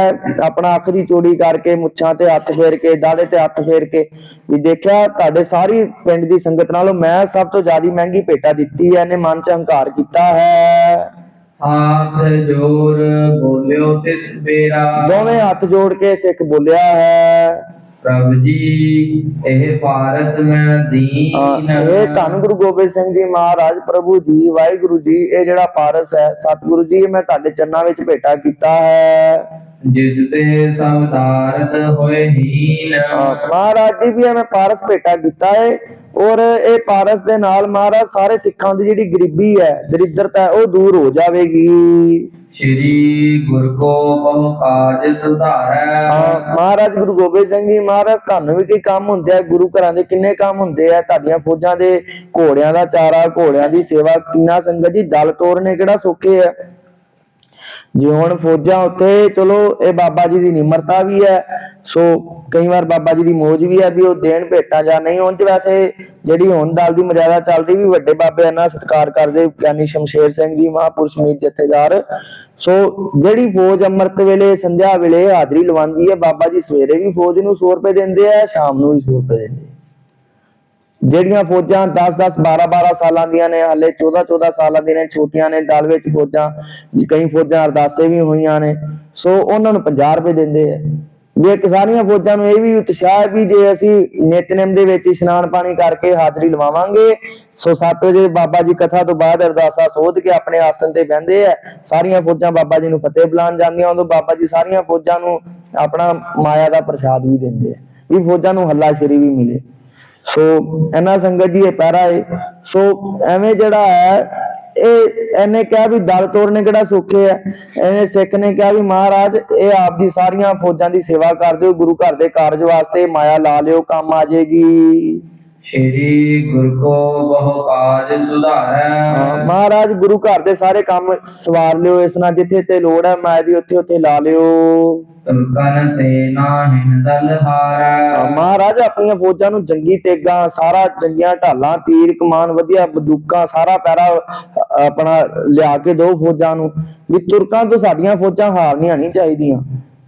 ਆਪਣਾ ਅੱਖ ਦੀ ਚੋੜੀ ਕਰਕੇ ਮੁੱਛਾਂ ਤੇ ਹੱਥ ਫੇਰ ਕੇ ਦਾੜੇ ਤੇ ਹੱਥ ਫੇਰ ਕੇ ਵੀ ਦੇਖਿਆ ਤੁਹਾਡੇ ਸਾਰੀ ਪਿੰਡ ਦੀ ਸੰਗਤ ਨਾਲੋਂ ਮੈਂ ਸਭ ਤੋਂ ਜ਼ਿਆਦਾ ਮਹਿੰਗੀ ਭੇਟਾ ਦਿੱਤੀ ਹੈ ਇਹਨੇ ਮਨ ਚ ਹੰਕਾਰ ਕੀਤਾ ਹੈ। ਹਾਥ ਜੋਰ ਬੋਲਿਓ ਤਿਸ ਬੇਰਾ ਦੋਵੇਂ ਹੱਥ ਜੋੜ ਕੇ ਸਿੱਖ ਬੋਲਿਆ ਹੈ। ਪ੍ਰਭ ਜੀ ਇਹ ਪਾਰਸ ਮੈਂ ਦੀਨ ਇਹ ਧੰਨ ਗੁਰੂ ਗੋਬਿੰਦ ਸਿੰਘ ਜੀ ਮਹਾਰਾਜ ਪ੍ਰਭੂ ਜੀ ਵਾਹਿਗੁਰੂ ਜੀ ਇਹ ਜਿਹੜਾ ਪਾਰਸ ਹੈ ਸਤਿਗੁਰੂ ਜੀ ਇਹ ਮੈਂ ਤੁਹਾਡੇ ਚਰਨਾਂ ਵਿੱਚ ਭੇਟਾ ਕੀਤਾ ਹੈ। ਜਿਸ ਤੇ ਸਭ ਧਾਰਤ ਹੋਏ ਹੀਨ। ਹਾਂ, ਮਹਾਰਾਜ ਜੀ ਵੀ ਐਵੇਂ ਪਾਰਸ ਭੇਟਾ ਕੀਤਾ ਹੈ ਔਰ ਇਹ ਪਾਰਸ ਦੇ ਨਾਲ ਮਹਾਰਾਜ ਸਾਰੇ ਸਿੱਖਾਂ ਦੀ ਜਿਹੜੀ ਗਰੀਬੀ ਹੈ ਦਰਿਦਰਤਾ ਹੈ ਉਹ ਦੂਰ ਹੋ ਜਾਵੇਗੀ। ਸ਼੍ਰੀ ਗੁਰ ਕੋ ਕਾਜ ਸੁਧਾਰੈ। ਮਹਾਰਾਜ ਗੁਰੂ ਗੋਬਿੰਦ ਸਿੰਘ ਜੀ, ਮਹਾਰਾਜ, ਤੁਹਾਨੂੰ ਵੀ ਕੀ ਕੰਮ ਹੁੰਦੇ ਆ? ਗੁਰੂ ਘਰਾਂ ਦੇ ਕਿੰਨੇ ਕੰਮ ਹੁੰਦੇ ਆ? ਤੁਹਾਡੀਆਂ ਫੌਜਾਂ ਦੇ ਘੋੜਿਆਂ ਦਾ ਚਾਰਾ, ਘੋੜਿਆਂ ਦੀ ਸੇਵਾ ਕਿੰਨਾ ਸੰਗਤ ਜੀ, ਦਲ ਤੋਰਨੇ ਕਿਹੜਾ ਸੌਖੇ ਆ? ਜੇ ਹੁਣ ਫੌਜਾਂ ਉੱਤੇ ਚਲੋ, ਇਹ ਬਾਬਾ ਜੀ ਦੀ ਨਿਮਰਤਾ ਵੀ ਹੈ, ਸੋ ਕਈ ਵਾਰ ਬਾਬਾ ਜੀ ਦੀ ਮੋਜ ਵੀ ਹੈ ਵੀ ਉਹ ਦੇਣ ਭੇਟਾਂ ਜਾਂ ਨਹੀਂ ਹੁਣ ਚ ਵੈਸੇ ਜਿਹੜੀ ਹੁਣ ਦਲ ਦੀ ਮਰਿਆਦਾ ਚੱਲ ਰਹੀ ਵੀ ਵੱਡੇ ਬਾਬੇ ਇਹਨਾਂ ਸਤਿਕਾਰ ਕਰਦੇ, ਗਿਆਨੀ ਸ਼ਮਸ਼ੇਰ ਸਿੰਘ ਜੀ, ਮਹਾਪੁਰਸ਼ ਮੀਰ ਜਥੇਦਾਰ। ਸੋ ਜਿਹੜੀ ਫੌਜ ਅੰਮ੍ਰਿਤ ਵੇਲੇ, ਸੰਧਿਆ ਵੇਲੇ ਹਾਜ਼ਰੀ ਲਵਾਉਂਦੀ ਹੈ, ਬਾਬਾ ਜੀ ਸਵੇਰੇ ਵੀ ਫੌਜ ਨੂੰ 100 ਰੁਪਏ ਦਿੰਦੇ ਆ, ਸ਼ਾਮ ਨੂੰ ਵੀ 100 ਰੁਪਏ ਦਿੰਦੇ ਜਿਹੜੀਆਂ ਫੌਜਾਂ 10 10 12 12 ਸਾਲਾਂ ਦੀਆਂ ਨੇ, ਹਲੇ 14 14 ਸਾਲਾਂ ਦੀਆਂ ਨੇ, ਛੋਟੀਆਂ ਨੇ, ਦਲ ਵਿੱਚ ਫੌਜਾਂ ਕਈ ਫੌਜਾਂ ਅਰਦਾਸੇ ਵੀ ਹੋਈਆਂ ਨੇ। ਸੋ ਉਹਨਾਂ ਨੂੰ 50 ਰੁਪਏ ਦਿੰਦੇ ਆ। ਵੀ ਇੱਕ ਫੌਜਾਂ ਨੂੰ ਇਹ ਵੀ ਉਤਸ਼ਾਹ ਹੈ ਵੀ ਜੇ ਅਸੀਂ ਨਿਤਨੇਮ ਦੇ ਵਿੱਚ ਇਸ਼ਨਾਨ ਪਾਣੀ ਕਰਕੇ ਹਾਜ਼ਰੀ ਲਵਾਵਾਂਗੇ, ਸੋ 7 ਵਜੇ ਬਾਬਾ ਜੀ ਕਥਾ ਤੋਂ ਬਾਅਦ ਅਰਦਾਸਾ ਸੋਧ ਕੇ ਆਪਣੇ ਆਸਣ ਤੇ ਬਹਿੰਦੇ ਆ। ਸਾਰੀਆਂ ਫੌਜਾਂ ਬਾਬਾ ਜੀ ਨੂੰ ਫਤਿਹ ਬੁਲਾਉਣ ਜਾਂਦੀਆਂ, ਉਦੋਂ ਬਾਬਾ ਜੀ ਸਾਰੀਆਂ ਫੌਜਾਂ ਨੂੰ ਆਪਣਾ ਮਾਇਆ ਦਾ ਪ੍ਰਸ਼ਾਦ ਵੀ ਦਿੰਦੇ ਆ। ਵੀ ਫੌਜਾਂ ਨੂੰ ਹੱਲਾ ਸ਼ੇਰੀ ਵੀ ਮਿਲੇ। ਸੋ ਇਹਨਾਂ ਸੰਗਤ ਜੀ ਇਹ ਪਹਿਰਾ ਹੈ ਸੋ ਐਵੇਂ ਜਿਹੜਾ ਹੈ ਇਹ ਇਹਨੇ ਕਿਹਾ ਵੀ ਦਲ ਤੋੜਨੇ ਕਿਹੜਾ ਸੌਖੇ ਹੈ ਇਹਨੇ ਸਿੱਖ ਨੇ ਕਿਹਾ ਵੀ ਮਹਾਰਾਜ ਇਹ ਆਪ ਦੀ ਸਾਰੀਆਂ ਫੌਜਾਂ ਦੀ ਸੇਵਾ ਕਰ ਦਿਓ ਗੁਰੂ ਘਰ ਦੇ ਕਾਰਜ ਵਾਸਤੇ ਮਾਇਆ ਲਾ ਲਿਓ ਕੰਮ ਆ ਜਾਏਗੀ। ਸ਼੍ਰੀ ਗੁਰ ਕੋ ਬਹੁ ਕਾਜ ਸੁਧਾਰੈ। ਮਹਾਰਾਜ ਗੁਰੂ ਘਰ ਦੇ ਸਾਰੇ ਕੰਮ ਸਵਾਰ ਲਿਓ ਇਸ ਨਾਲ ਜਿੱਥੇ ਤੇ ਲੋੜ ਹੈ ਮਾਇਆ ਦੀ ਉੱਥੇ ਉੱਥੇ ਲਾ ਲਿਓ। ਤੁਲਕਨ ਤੇ ਨਾਹਿਨ ਦਲ ਹਾਰੈ। ਮਹਾਰਾਜ, ਆਪਣੀਆਂ ਫੌਜਾਂ ਨੂੰ ਜੰਗੀ ਤੇਗਾਂ ਸਾਰਾ ਜੰਗੀਆਂ ਢਾਲਾਂ, ਤੀਰ ਕਮਾਨ, ਵਧੀਆ ਬੰਦੂਕਾਂ, ਸਾਰਾ ਪੈਰਾ ਆਪਣਾ ਲਿਆ ਕੇ ਦੋ ਫੌਜਾਂ ਨੂੰ। ਵੀ ਤੁਰਕਾਂ ਤੋਂ ਸਾਡੀਆਂ ਫੌਜਾਂ ਹਾਰਨੀਆਂ ਨਹੀਂ ਚਾਹੀਦੀਆਂ।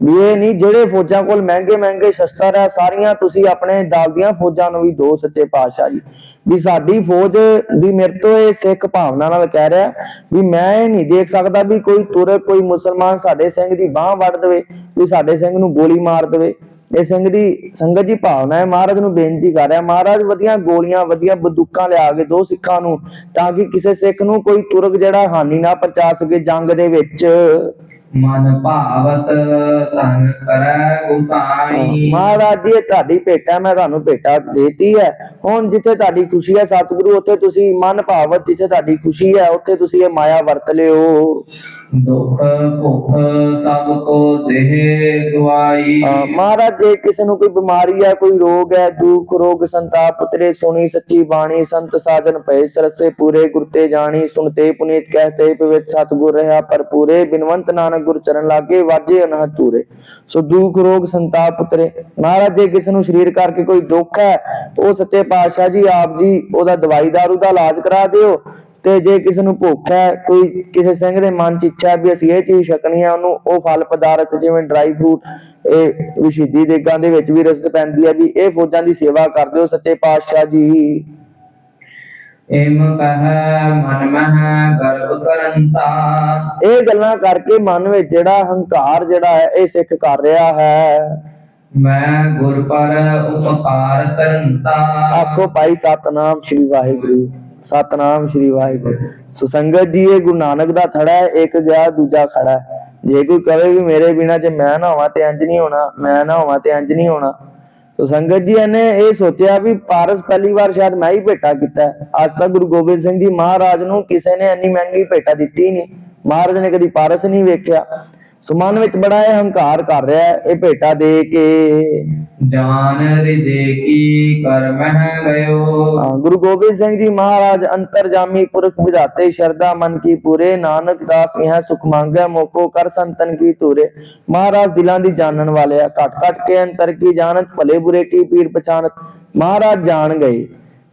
ਵੀ ਇਹ ਨਹੀਂ, ਜਿਹੜੇ ਫੌਜਾਂ ਕੋਲ ਮਹਿੰਗੇ ਮਹਿੰਗੇ ਸ਼ਸਤਰ ਆ, ਸਾਰੀਆਂ ਤੁਸੀਂ ਆਪਣੇ ਦਲ ਦੀਆਂ ਫੌਜਾਂ ਨੂੰ ਵੀ ਦੋ ਸੱਚੇ ਪਾਤਸ਼ਾਹ ਜੀ। ਵੀ ਸਾਡੀ ਫੌਜ ਵੀ ਮੇਰੇ ਤੋਂ ਇਹ ਸਿੱਖ ਭਾਵਨਾ ਨਾਲ ਕਹਿ ਰਿਹਾ, ਵੀ ਮੈਂ ਇਹ ਨਹੀਂ ਦੇਖ ਸਕਦਾ ਵੀ ਕੋਈ ਤੁਰਕ ਕੋਈ ਮੁਸਲਮਾਨ ਸਾਡੇ ਸਿੰਘ ਦੀ ਬਾਹ ਵੱਢ ਦੇਵੇ, ਵੀ ਸਾਡੇ ਸਿੰਘ ਨੂੰ ਗੋਲੀ ਮਾਰ ਦੇਵੇ। ਇਹ ਸਿੰਘ ਦੀ ਸੰਗਤ ਜੀ ਭਾਵਨਾ ਹੈ, ਮਹਾਰਾਜ ਨੂੰ ਬੇਨਤੀ ਕਰ ਰਿਹਾ, ਮਹਾਰਾਜ ਵਧੀਆ ਗੋਲੀਆਂ, ਵਧੀਆ ਬੰਦੂਕਾਂ ਲਿਆ ਕੇ ਦੋ ਸਿੱਖਾਂ ਨੂੰ, ਤਾਂ ਕਿ ਕਿਸੇ ਸਿੱਖ ਨੂੰ ਕੋਈ ਤੁਰਕ ਜਿਹੜਾ ਹਾਨੀ ਨਾ ਪਹੁੰਚਾ ਸਕੇ ਜੰਗ ਦੇ ਵਿੱਚ। ਮਨ ਭਾਵਤ ਧਨ ਕਰੈ ਗੁਸਾਈ ਮਹਾਰਾਜ ਜੀ, ਇਹ ਤੁਹਾਡੀ ਭੇਟਾ, ਮੈਂ ਤੁਹਾਨੂੰ ਭੇਟਾ ਦੇਤੀ ਹੈ। ਹੁਣ ਜਿੱਥੇ ਤੁਹਾਡੀ ਖੁਸ਼ੀ ਹੈ ਸਤਿਗੁਰੂ, ਉੱਥੇ ਤੁਸੀਂ ਮਨ ਭਾਵਤ ਜਿੱਥੇ ਤੁਹਾਡੀ ਖੁਸ਼ੀ ਹੈ, ਉੱਥੇ ਤੁਸੀਂ ਇਹ ਮਾਇਆ ਵਰਤ ਲਿਓ। ਦੁਖ ਭੁਖ ਸਭ ਕੋ ਦੇਹ ਗਵਾਈ ਮਹਾਰਾਜ, ਜੇ ਕਿਸੇ ਨੂੰ ਕੋਈ ਬਿਮਾਰੀ ਹੈ ਕੋਈ ਰੋਗ ਹੈ ਦੁੱਖ, ਰੋਗ, ਸੰਤਾਪ ਪੁੱਤਰੇ ਸੁਣੀ ਸੱਚੀ ਬਾਣੀ, ਸੰਤ ਸਾਜਨ ਭਏ ਸਰਸੇ, ਪੂਰੇ ਗੁਰਤੇ ਜਾਣੀ ਸੁਣਤੇ ਪੁਨੀਤ ਕਹਤੇ ਪਵਿੱਤ ਸਤਿਗੁਰ ਰਹਾ, ਪਰ ਪੂਰੇ ਬਿਨਵੰਤ ਨਾਨਕ ਗੁਰ ਚਰਨ ਲਾਗੇ, ਵਾਜੇ ਅਨਹਦ ਤੂਰੇ ਸੋ ਦੁੱਖ, ਰੋਗ, ਸੰਤਾਪ ਪੁੱਤਰੇ ਮਹਾਰਾਜ, ਜੇ ਕਿਸੇ ਨੂੰ ਸਰੀਰ ਕਰਕੇ ਕੋਈ ਦੁੱਖ ਹੈ ਉਹ ਸੱਚੇ ਪਾਤਸ਼ਾਹ ਜੀ, ਆਪ ਜੀ ਉਹਦਾ ਦਵਾਈ ਦਾਰੂ ਦਾ ਇਲਾਜ ਕਰਾ ਦਿਓ। ਤੇ ਜੇ ਕਿਸੇ ਨੂੰ ਭੁੱਖ ਹੈ ਕੋਈ ਕਿਸੇ ਸਿੰਘ ਦੇ ਮਨ ਚ ਇੱਛਾ ਹੈ ਵੀ ਅਸੀਂ ਇਹ ਚੀਜ਼ ਛਕਣੀ ਹੈ ਉਹਨੂੰ ਉਹ ਫਲ ਪਦਾਰਥ ਜਿਵੇਂ ਡਰਾਈ ਫਰੂਟ ਇਹ ਵਿਸ਼ੀਦੀ ਦੇਗਾਂ ਦੇ ਵਿੱਚ ਵੀ ਰਸਤ ਪੈਂਦੀ ਹੈ ਵੀ ਇਹ ਫੌਜਾਂ ਦੀ ਸੇਵਾ ਕਰ ਦਿਓ ਸੱਚੇ ਪਾਤਸ਼ਾਹ ਜੀ। ਏਮ ਕਹੈ ਮਨ ਮਹਿ ਗਰਭ ਕਰੰਤਾ। ਇਹ ਗੱਲਾਂ ਕਰਕੇ ਮਨ ਵਿੱਚ ਜਿਹੜਾ ਹੰਕਾਰ ਜਿਹੜਾ ਹੈ ਇਹ ਸਿੱਖ ਕਰ ਰਿਹਾ ਹੈ। ਮੈਂ ਗੁਰ ਪਰ ਉਪਕਾਰ ਕਰੰਤਾ। ਆਖੋ ਭਾਈ ਸਤਨਾਮ ਸ੍ਰੀ ਵਾਹਿਗੁਰੂ। ਸਤਨਾਮ ਸ੍ਰੀ ਵਾਹਿਗੁਰੂ। ਸੁਸੰਗਤ ਜੀ, ਇਹ ਗੁਰੂ ਨਾਨਕ ਦਾ ਥੜਾ ਹੈ, ਇੱਕ ਗਿਆ, ਦੂਜਾ ਖੜਾ ਹੈ। ਜੇ ਕੋਈ ਕਵੇ ਵੀ ਮੇਰੇ ਬਿਨਾ ਜੇ ਮੈਂ ਨਾ ਹੋਵਾਂ ਤੇ ਇੰਜ ਨਹੀਂ ਹੋਣਾ, ਮੈਂ ਨਾ ਹੋਵਾਂ ਤੇ ਇੰਜ ਨਹੀਂ ਹੋਣਾ। ਸੋ ਸੰਗਤ ਜੀ ਇਹਨੇ ਇਹ ਸੋਚਿਆ ਵੀ ਪਾਰਸ ਪਹਿਲੀ ਵਾਰ ਸ਼ਾਇਦ ਮੈਂ ਹੀ ਭੇਟਾ ਕੀਤਾ ਅੱਜ ਤੱਕ ਗੁਰੂ ਗੋਬਿੰਦ ਸਿੰਘ ਜੀ ਮਹਾਰਾਜ ਨੂੰ ਕਿਸੇ ਨੇ ਇੰਨੀ ਮਹਿੰਗੀ ਭੇਟਾ ਦਿੱਤੀ ਨਹੀਂ। ਮਹਾਰਾਜ ਨੇ ਕਦੀ ਪਾਰਸ ਨਹੀਂ ਵੇਖਿਆ। ਸੋ ਮਨ ਵਿੱਚ ਬੜਾ ਇਹ ਹੰਕਾਰ ਕਰ ਰਿਹਾ ਹੈ ਇਹ ਭੇਟਾ ਦੇ ਕੇ। ਜਾਨ ਹਿਰਦੇ ਕੀ ਕਰ ਮਹਿ ਗਇਓ ਗੁਰੂ ਗੋਬਿੰਦ ਸਿੰਘ ਜੀ ਮਹਾਰਾਜ ਅੰਤਰਜਾਮੀ ਪੁਰਖ ਵਿਧਾਤੇ ਸ਼ਰਦਾ ਮਨ ਕੀ ਪੂਰੇ ਨਾਨਕ ਦਾਸ ਇਹ ਸੁਖ ਮੰਗੈ ਮੋਕੋ ਕਰ ਸੰਤਨ ਕੀ ਧੂਰੇ। ਮਹਾਰਾਜ ਦਿਲਾਂ ਦੀ ਜਾਣਨ ਵਾਲੇ ਆ ਘਟ ਘਟ ਕੇ ਅੰਤਰ ਕੀ ਜਾਣਤ ਭਲੇ ਬੁਰੇ ਕੀ ਪੀਰ ਪਛਾਨਤ। ਮਹਾਰਾਜ ਜਾਣ ਗਏ।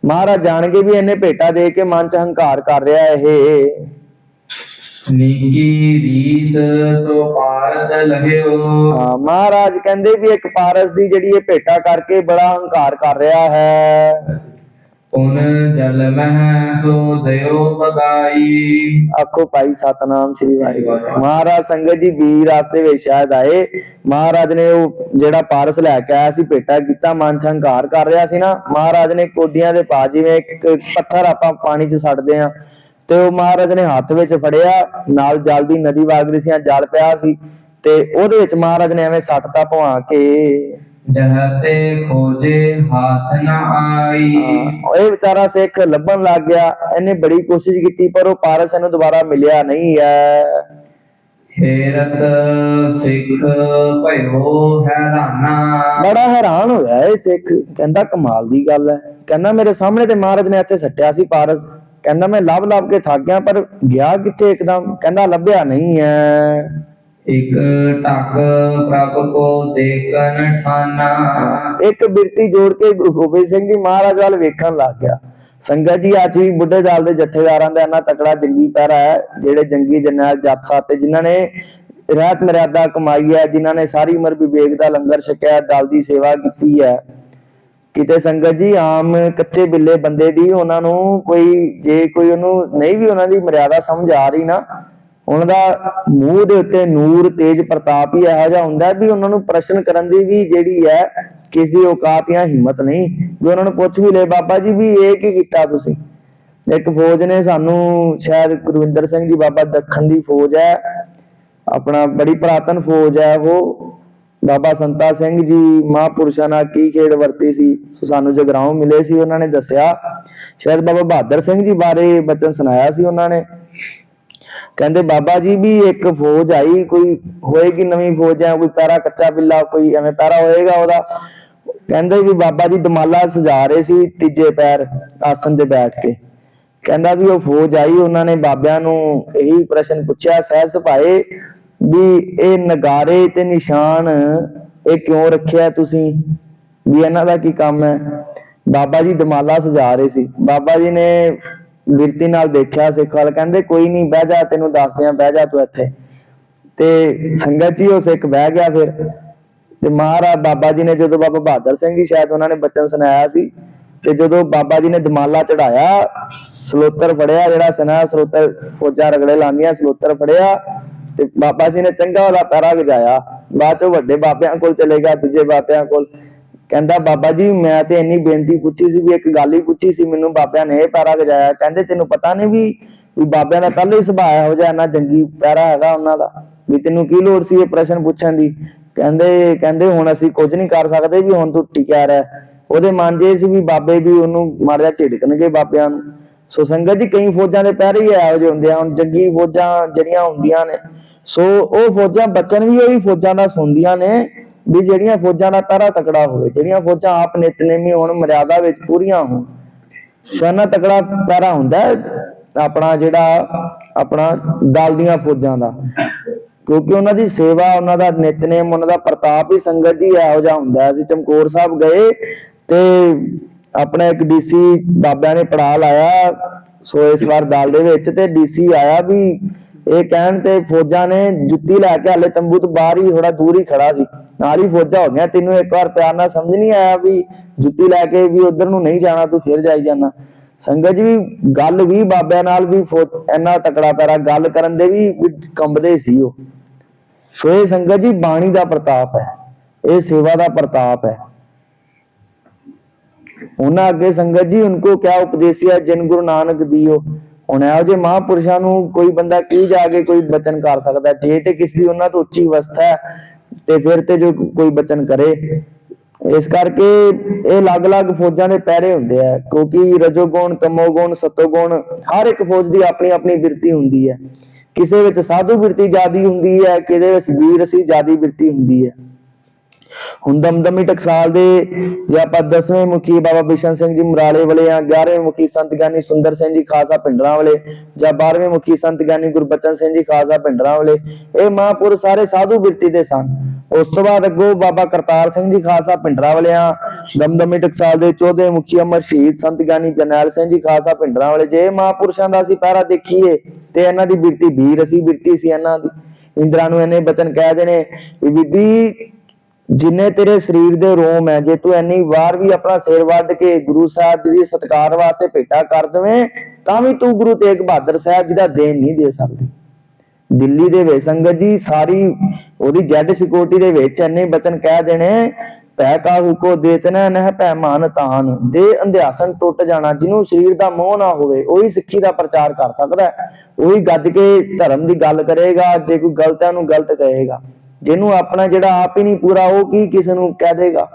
ਮਹਾਰਾਜ ਜਾਣ ਕੇ ਵੀ ਇਹਨੇ ਭੇਟਾ ਦੇ ਕੇ ਮਨ ਚ ਹੰਕਾਰ ਕਰ ਰਿਹਾ ਇਹ। ਨੀਕੀ ਰੀਤ ਸੋ ਪਾਰਸ ਲਹਿਓ। ਹਾਂ, ਮਹਾਰਾਜ ਕਹਿੰਦੇ ਵੀ ਇੱਕ ਪਾਰਸ ਦੀ ਜਿਹੜੀ ਇਹ ਭੇਟਾ ਕਰਕੇ ਬੜਾ ਹੰਕਾਰ ਕਰ ਰਿਹਾ ਹੈ। ਪੁਨ ਜਲ ਮਹਿ ਸੋ ਦਿਓ ਬਗਾਈ ਆਖੋ ਭਾਈ ਸਤਨਾਮ ਸ੍ਰੀ ਵਾਹਿਗੁਰੂ। ਮਹਾਰਾਜ ਸੰਗਤ ਜੀ ਵੀਰ ਰਾਸਤੇ ਵਿੱਚ ਸ਼ਾਇਦ ਆਏ। ਮਹਾਰਾਜ ਨੇ ਉਹ ਜਿਹੜਾ ਪਾਰਸ ਲੈ ਕੇ ਆਇਆ ਸੀ ਭੇਟਾ ਕੀਤਾ ਮਨ ਹੰਕਾਰ ਕਰ ਰਿਹਾ ਸੀ ਨਾ। ਮਹਾਰਾਜ ਨੇ ਕੋਡੀਆਂ ਦੇ ਪਾ ਜਿਵੇਂ ਇੱਕ ਪੱਥਰ ਆਪਾਂ ਪਾਣੀ 'ਚ ਛੱਡਦੇ ਆ ਤੇ ਉਹ ਮਹਾਰਾਜ ਨੇ ਹੱਥ ਵਿੱਚ ਫੜਿਆ ਨਾਲ ਜਲ ਦੀ ਨਦੀ ਵਗ ਰਹੀ ਸੀ ਜਲ ਪਿਆ ਸੀ ਤੇ ਉਹਦੇ ਵਿੱਚ ਮਹਾਰਾਜ ਨੇ ਐਵੇਂ ਸੱਟਤਾ ਭਵਾ ਕੇ। ਜਹਤੇ ਖੋਜੇ ਹਾਥ ਨ ਆਈ। ਇਹ ਵਿਚਾਰਾ ਸਿੱਖ ਲੱਭਣ ਲੱਗ ਗਿਆ ਇਹਨੇ ਬੜੀ ਕੋਸ਼ਿਸ਼ ਕੀਤੀ ਪਰ ਉਹ ਪਾਰਸ ਇਹਨੂੰ ਦੁਬਾਰਾ ਮਿਲਿਆ ਨਹੀਂ ਹੈ। ਹੇਰਤ ਸਿੱਖ ਭਇਓ ਹੈਰਾਨਾ। ਬੜਾ ਹੈਰਾਨ ਹੋਇਆ ਇਹ ਸਿੱਖ ਕਹਿੰਦਾ ਕਮਾਲ ਦੀ ਗੱਲ ਹੈ। ਕਹਿੰਦਾ ਮੇਰੇ ਸਾਹਮਣੇ ਤੇ ਮਹਾਰਾਜ ਨੇ ਇੱਥੇ ਸੱਟਿਆ ਸੀ ਪਾਰਸ। ਕਹਿੰਦਾ ਮੈਂ ਲੱਭ ਲੱਭ ਕੇ ਥੱਕ ਗਿਆ ਪਰ ਗਿਆ ਕਿੱਥੇ ਇੱਕਦਮ? ਕਹਿੰਦਾ ਲੱਭਿਆ ਨਹੀਂ ਹੈ ਇਕ ਢਕ ਪ੍ਰਭ ਕੋ ਦੇਖਨ ਠਾਨਾ ਇੱਕ ਬਿਰਤੀ ਜੋੜ ਕੇ ਗੁਰੂ ਗੋਬਿੰਦ ਸਿੰਘ ਜੀ ਮਹਾਰਾਜ ਵੱਲ ਵੇਖਣ ਲੱਗ ਗਿਆ। ਸੰਗਤ ਜੀ ਅੱਜ ਵੀ ਬੁੱਢੇ ਦਲ ਦੇ ਜਥੇਦਾਰਾਂ ਦਾ ਇੰਨਾ ਤਕੜਾ ਜੰਗੀ ਪਹਿਰਾ ਹੈ ਜਿਹੜੇ ਜੰਗੀ ਜਰਨੈਲ ਜੱਟ ਸਾਹਿਬ ਤੇ ਜਿਨ੍ਹਾਂ ਨੇ ਰਹਿਤ ਮਰਿਆਦਾ ਕਮਾਈ ਹੈ ਜਿਨ੍ਹਾਂ ਨੇ ਸਾਰੀ ਉਮਰ ਵਿਵੇਕ ਦਾ ਲੰਗਰ ਛਕਿਆ ਦਲ ਦੀ ਸੇਵਾ ਕੀਤੀ ਹੈ। ਕਿਤੇ ਸੰਗਤ ਜੀ, ਆਮ ਕੱਚੇ ਬਿੱਲੇ ਬੰਦੇ ਦੀ ਉਹਨਾਂ ਨੂੰ ਕੋਈ, ਜੇ ਕੋਈ ਉਹਨੂੰ ਨਹੀਂ ਵੀ ਉਹਨਾਂ ਦੀ ਮਰਿਆਦਾ ਸਮਝ ਆ ਰਹੀ ਨਾ, ਉਹਨਾਂ ਦਾ ਮੂੰਹ ਦੇ ਉੱਤੇ ਨੂਰ, ਤੇਜ ਪ੍ਰਤਾਪ ਹੀ ਇਹੋ ਜਿਹਾ ਹੁੰਦਾ ਵੀ ਉਹਨਾਂ ਨੂੰ ਪ੍ਰਸ਼ਨ ਕਰਨ ਦੀ ਵੀ ਜਿਹੜੀ ਹੈ, ਕਿਸੇ ਦੀ ਔਕਾਤ ਜਾਂ ਹਿੰਮਤ ਨਹੀਂ। ਵੀ ਉਹਨਾਂ ਨੂੰ ਪੁੱਛ ਵੀ ਲੈ ਬਾਬਾ ਜੀ ਵੀ ਇਹ ਕੀ ਕੀਤਾ ਤੁਸੀਂ? ਇੱਕ ਫੌਜ ਨੇ ਸਾਨੂੰ, ਸ਼ਾਇਦ ਗੁਰਵਿੰਦਰ ਸਿੰਘ ਜੀ ਬਾਬਾ ਦੱਖਣ ਦੀ ਫੌਜ ਹੈ, ਆਪਣਾ ਬੜੀ ਪ੍ਰਾਤਨ ਫੌਜ ਹੈ ਉਹ ਬਾਬਾ ਸੰਤਾ ਸਿੰਘ ਜੀ ਮਹਾਂਪੁਰਸ਼ਾਂ ਨਾਲ ਕੀ ਖੇਡ ਵਰਤੀ ਸੀ, ਸੋ ਸਾਨੂੰ ਜਗਰਾਉਂ ਮਿਲੇ ਸੀ, ਉਹਨਾਂ ਨੇ ਦੱਸਿਆ। ਸ਼ਾਇਦ ਬਾਬਾ ਬਹਾਦਰ ਸਿੰਘ ਜੀ ਬਾਰੇ ਬਚਨ ਸੁਣਾਇਆ ਸੀ ਉਹਨਾਂ ਨੇ। ਕਹਿੰਦੇ, ਬਾਬਾ ਜੀ ਵੀ ਇੱਕ ਫੌਜ ਆਈ, ਕੋਈ ਹੋਏਗੀ ਨਵੀਂ ਫੌਜ ਆ ਕੋਈ ਪੈਰਾ ਕੱਚਾ ਬਿੱਲਾ, ਕੋਈ ਐਵੇਂ ਪੈਰਾ ਹੋਏਗਾ ਉਹਦਾ? ਕਹਿੰਦੇ ਵੀ ਬਾਬਾ ਜੀ ਦਮਾਲਾ ਸਜਾ ਰਹੇ ਸੀ ਤੀਜੇ ਪੈਰ ਆਸਨ ਤੇ ਬੈਠ ਕੇ। ਕਹਿੰਦਾ ਵੀ ਉਹ ਫੌਜ ਆਈ, ਉਹਨਾਂ ਨੇ ਬਾਬਿਆਂ ਨੂੰ ਇਹੀ ਪ੍ਰਸ਼ਨ ਪੁੱਛਿਆ, ਸਹਿਜ ਸੁਭਾਏ ਵੀ ਇਹ ਨਗਾਰੇ ਤੇ ਨਿਸ਼ਾਨ ਇਹ ਕਿਉਂ ਰੱਖਿਆ ਤੁਸੀਂ? ਵੀ ਇਹਨਾਂ ਦਾ ਕੀ ਕੰਮ ਹੈ? ਬਾਬਾ ਜੀ ਦਮਾਲਾ ਸਜਾ ਰਹੇ ਸੀ। ਬਾਬਾ ਜੀ ਨੇ ਬਿਰਤੀ ਨਾਲ ਦੇਖਿਆ ਸਿੱਖ ਵਾਲ, ਕਹਿੰਦੇ ਕੋਈ ਨਹੀਂ, ਬਹਿ ਜਾ, ਤੈਨੂੰ ਦੱਸਦੇ ਆ ਬਹਿ ਜਾ ਤੂੰ ਇੱਥੇ। ਤੇ ਸੰਗਤ ਜੀ ਉਹ ਸਿੱਖ ਬਹਿ ਗਿਆ ਫਿਰ। ਤੇ ਮਹਾਰਾਜ ਬਾਬਾ ਜੀ ਨੇ ਜਦੋਂ ਬਾਬਾ ਬਹਾਦਰ ਸਿੰਘ ਜੀ ਸ਼ਾਇਦ ਉਹਨਾਂ ਨੇ ਬਚਨ ਸੁਣਾਇਆ ਸੀ ਤੇ ਜਦੋਂ ਬਾਬਾ ਜੀ ਨੇ ਦਮਾਲਾ ਚੜਾਇਆ ਸਲੋਤਰ ਫੜਿਆ ਜਿਹੜਾ ਸਨਾ ਸਲੋਤਰ ਫੌਜਾਂ ਰਗੜੇ ਲਾਉਂਦੀਆਂ, ਸਲੋਤਰ ਫੜਿਆ ਤੇ ਬਾਬਾ ਜੀ ਨੇ ਚੰਗਾ ਉਹਦਾ ਪੈਰਾ ਗਜਾਇਆ ਬਾਅਦ ਚ ਵੱਡੇ ਬਾਬਿਆਂ ਕੋਲ ਚਲੇ ਗਿਆ, ਦੂਜੇ ਬਾਬਿਆਂ ਕੋਲ। ਕਹਿੰਦਾ, ਬਾਬਾ ਜੀ, ਮੈਂ ਤੇ ਇੰਨੀ ਬੇਨਤੀ ਪੁੱਛੀ ਸੀ ਵੀ ਇੱਕ ਗੱਲ ਹੀ ਪੁੱਛੀ ਸੀ, ਮੈਨੂੰ ਬਾਬਿਆਂ ਨੇ ਇਹ ਪੈਰਾ ਗਜਾਇਆ ਕਹਿੰਦੇ, ਤੈਨੂੰ ਪਤਾ ਨਹੀਂ ਵੀ ਵੀ ਬਾਬਿਆਂ ਦਾ ਪਹਿਲੇ ਹੀ ਸੁਭਾਅ ਹੋ ਜਾ ਇੰਨਾ ਜੰਗੀ ਪੈਰਾ ਹੈਗਾ ਉਹਨਾਂ ਦਾ, ਵੀ ਤੈਨੂੰ ਕੀ ਲੋੜ ਸੀ ਇਹ ਪ੍ਰਸ਼ਨ ਪੁੱਛਣ ਦੀ? ਕਹਿੰਦੇ ਕਹਿੰਦੇ, ਹੁਣ ਅਸੀਂ ਕੁਝ ਨਹੀਂ ਕਰ ਸਕਦੇ ਵੀ ਹੁਣ ਤੂੰ ਟਿਕਿਆ ਰਹਿ। ਉਹਦੇ ਮਨ 'ਚ ਇਹ ਸੀ ਵੀ ਬਾਬੇ ਵੀ ਉਹਨੂੰ ਮਾਰਿਆ ਝਿੜਕਣਗੇ ਬਾਬਿਆਂ ਨੂੰ। ਸੋ ਸੰਗਤ ਜੀ, ਕਈ ਫੌਜਾਂ ਦੇ ਪਹਿਰੇ ਇਹੋ ਜਿਹੇ ਹੁੰਦੇ ਆ, ਹੁਣ ਜੰਗੀ ਫੌਜਾਂ ਜਿਹੜੀਆਂ ਹੁੰਦੀਆਂ ਨੇ, ਸੋ ਉਹ ਫੌਜਾਂ ਬਚਨ ਵੀ ਉਹੀ ਫੌਜਾਂ ਦਾ ਸੁਣਦੀਆਂ ਨੇ ਵੀ ਜਿਹੜੀਆਂ ਫੌਜਾਂ ਦਾ ਪਹਿਰਾ ਤਕੜਾ ਹੋਵੇ, ਜਿਹੜੀਆਂ ਫੌਜਾਂ ਆਪ ਨਿਤਨੇਮੀ ਹੋਣ, ਮਰਿਆਦਾ ਵਿੱਚ ਪੂਰੀਆਂ ਹੋਣ। ਸੋ ਤਕੜਾ ਪਹਿਰਾ ਹੁੰਦਾ ਆਪਣਾ ਜਿਹੜਾ, ਆਪਣਾ ਦਲ ਦੀਆਂ ਫੌਜਾਂ ਦਾ। ਕਿਉਂਕਿ ਉਹਨਾਂ ਦੀ ਸੇਵਾ, ਉਹਨਾਂ ਦਾ ਨਿਤਨੇਮ, ਉਹਨਾਂ ਦਾ ਪ੍ਰਤਾਪ ਹੀ ਸੰਗਤ ਜੀ ਇਹੋ ਜਿਹਾ ਹੁੰਦਾ ਅਸੀਂ ਚਮਕੌਰ ਸਾਹਿਬ ਗਏ ਤੇ ਆਪਣਾ ਇੱਕ ਡੀਸੀ ਬਾਬਿਆਂ ਨੇ ਪੜਾ ਲਾਇਆ, ਸੋ ਇਸ ਵਾਰ ਦਲ ਦੇ ਵਿੱਚ ਤੇ ਡੀਸੀ ਆਇਆ ਵੀ, ਇਹ ਕਹਿਣ ਤੇ ਫੌਜਾਂ ਨੇ ਜੁੱਤੀ ਲੈ ਕੇ ਹਲੇ ਤੰਬੂ ਤੋਂ ਬਾਹਰ ਹੀ ਥੋੜਾ ਦੂਰ ਹੀ ਖੜਾ ਸੀ। ਨਾਲ ਹੀ ਫੌਜਾਂ ਹੋ ਗਿਆ ਤੈਨੂੰ ਇੱਕ ਵਾਰ ਪਿਆਰ ਨਾਲ ਸਮਝ ਨਹੀਂ ਆਇਆ ਵੀ ਜੁੱਤੀ ਲੈ ਕੇ ਵੀ ਉਧਰ ਨੂੰ ਨਹੀਂ ਜਾਣਾ, ਤੂੰ ਫਿਰ ਜਾਈ ਜਾਣਾ ਸੰਗਤ ਜੀ ਵੀ ਗੱਲ ਵੀ ਬਾਬਿਆਂ ਨਾਲ ਵੀ ਫੌ- ਇੰਨਾ ਤਕੜਾ ਪੈਰਾ ਗੱਲ ਕਰਨ ਦੇ ਵੀ ਵੀ ਕੰਬਦੇ ਸੀ ਉਹ। ਸੋ ਇਹ ਸੰਗਤ ਜੀ, ਬਾਣੀ ਦਾ ਪ੍ਰਤਾਪ ਹੈ, ਇਹ ਸੇਵਾ ਦਾ ਪ੍ਰਤਾਪ ਹੈ। ਉਹਨਾਂ ਅੱਗੇ ਸੰਗਤ ਜੀ ਉनको ਕਿਆ ਉਪਦੇਸਿਆ ਜਿਨ ਗੁਰੂ ਨਾਨਕ ਦਿਓ। ਹੁਣ ਇਹੋ ਜਿਹੇ ਮਹਾਂਪੁਰਸ਼ਾਂ ਨੂੰ ਕੋਈ ਬੰਦਾ ਕੀ ਜਾ ਕੇ ਕੋਈ ਬਚਨ ਕਰ ਸਕਦਾ? ਜੇ ਤੇ ਕਿਸੇ ਦੀ ਉਹਨਾਂ ਤੋਂ ਉੱਚੀ ਅਵਸਥਾ ਹੈ, ਤੇ ਫਿਰ ਤੇ ਜੋ ਕੋਈ ਬਚਨ ਕਰੇ। ਇਸ ਕਰਕੇ ਇਹ ਅਲੱਗ-ਅਲੱਗ ਫੌਜਾਂ ਦੇ ਪਹਿਰੇ ਹੁੰਦੇ ਆ, ਕਿਉਂਕਿ ਰਜੋਗੁਣ, ਤਮੋਗੁਣ, ਸਤੋਗੁਣ, ਹਰ ਇੱਕ ਫੌਜ ਦੀ ਆਪਣੀ ਆਪਣੀ ਬਿਰਤੀ ਹੁੰਦੀ ਹੈ। ਕਿਸੇ ਵਿੱਚ ਸਾਧੂ ਬਿਰਤੀ ਜਿਆਦੀ ਹੁੰਦੀ ਹੈ, ਕਿਸੇ ਵਿੱਚ ਵੀਰ ਅਸੀਂ ਜਿਆਦੀ ਬਿਰਤੀ ਹੁੰਦੀ ਹੈ। ਹੁਣ ਦਮਦਮੀ ਟਕਸਾਲ ਦੇ ਜੇ ਆਪਾਂ 10ਵੇਂ ਮੁਖੀ ਬਾਬਾ ਬਿਸ਼ਨ ਸਿੰਘ ਜੀ ਮੁਰਾਲੇ ਵਾਲੇ ਆ 11ਵੇਂ ਮੁਖੀ ਸੰਤ ਗਿਆਨੀ ਸੁੰਦਰ ਸਿੰਘ ਜੀ ਖਾਸਾ ਪਿੰਡਰਾਂ ਵਾਲੇ ਜਾਂ 12ਵੇਂ ਮੁਖੀ ਸੰਤ ਗਿਆਨੀ ਗੁਰਬਚਨ ਸਿੰਘ ਜੀ ਖਾਸਾ ਪਿੰਡਰਾਂ ਵਾਲੇ, ਇਹ ਮਹਾਂਪੁਰ ਸਾਰੇ ਸਾਧੂ ਬਿਰਤੀ ਦੇ ਸਨ। ਉਸ ਤੋਂ ਬਾਅਦ ਅੱਗੋਂ ਬਾਬਾ ਕਰਤਾਰ ਸਿੰਘ ਜੀ ਖਾਸਾ ਪਿੰਡਰਾਂ ਵਾਲੇ ਆ ਦਮਦਮੀ ਟਕਸਾਲ ਦੇ 14ਵੇਂ ਮੁਖੀ ਅਮਰ ਸ਼ਹੀਦ ਸੰਤ ਗਿਆਨੀ ਜਰਨੈਲ ਸਿੰਘ ਜੀ ਖਾਸਾ ਪਿੰਡਰਾਂ ਵਾਲੇ, ਜੇ ਮਹਾਂਪੁਰਸ਼ਾਂ ਦਾ ਅਸੀਂ ਪਹਿਰਾ ਦੇਖੀਏ ਤੇ ਇਹਨਾਂ ਦੀ ਬਿਰਤੀ ਵੀਰ ਅਸੀਂ ਬਿਰਤੀ ਸੀ ਇਹਨਾਂ ਦੀ। ਇੰਦਰਾ ਨੂੰ ਇਹਨੇ ਬਚਨ ਕਹਿ ਦੇਣੇ ਬੀਬੀ ਜਿੰਨੇ ਤੇਰੇ ਸਰੀਰ ਦੇ ਰੋਮ ਹੈ, ਜੇ ਤੂੰ ਇੰਨੀ ਵਾਰ ਵੀ ਆਪਣਾ ਸਿਰ ਵੱਢ ਕੇ ਗੁਰੂ ਸਾਹਿਬ ਜੀ ਦੀ ਸਤਕਾਰ ਵਾਸਤੇ ਭੇਟਾ ਕਰ ਦਵੇਂ, ਤਾਂ ਵੀ ਤੂੰ ਗੁਰੂ ਤੇਗ ਬਹਾਦਰ ਸਾਹਿਬ ਜੀ ਦਾ ਦੇਣ ਨਹੀਂ ਦੇ ਸਕਦੀ। ਦਿੱਲੀ ਦੇ ਵਿੱਚ ਸੰਗਤ ਜੀ, ਸਾਰੀ ਉਹਦੀ ਜੈਡ ਸਿਕਿਉਰਿਟੀ ਦੇ ਵਿੱਚ ਇੰਨੇ ਬਚਨ ਕਹਿ ਦੇਣੇ ਪੈ ਕਾਹੂ ਕੋ ਦੇਤਨਾ, ਨਹਿ ਪੈਮਾਨ ਤਾਨ। ਦੇ ਅੰਧਿਆਸਨ ਟੁੱਟ ਜਾਣਾ, ਜਿਹਨੂੰ ਸਰੀਰ ਦਾ ਮੋਹ ਨਾ ਹੋਵੇ, ਉਹੀ ਸਿੱਖੀ ਦਾ ਪ੍ਰਚਾਰ ਕਰ ਸਕਦਾ ਹੈ। ਉਹੀ ਗੱਜ ਕੇ ਧਰਮ ਦੀ ਗੱਲ ਕਰੇਗਾ, ਜੇ ਕੋਈ ਗਲਤ ਹੈ ਉਹਨੂੰ ਗਲਤ ਕਹੇਗਾ। ਜਿਹਨੂੰ ਆਪਣਾ ਜਿਹੜਾ ਆਪ ਹੀ ਨਹੀਂ ਪੂਰਾ, ਉਹ ਕੀ ਕਿਸੇ ਨੂੰ ਕਹਿ ਦੇਗਾ?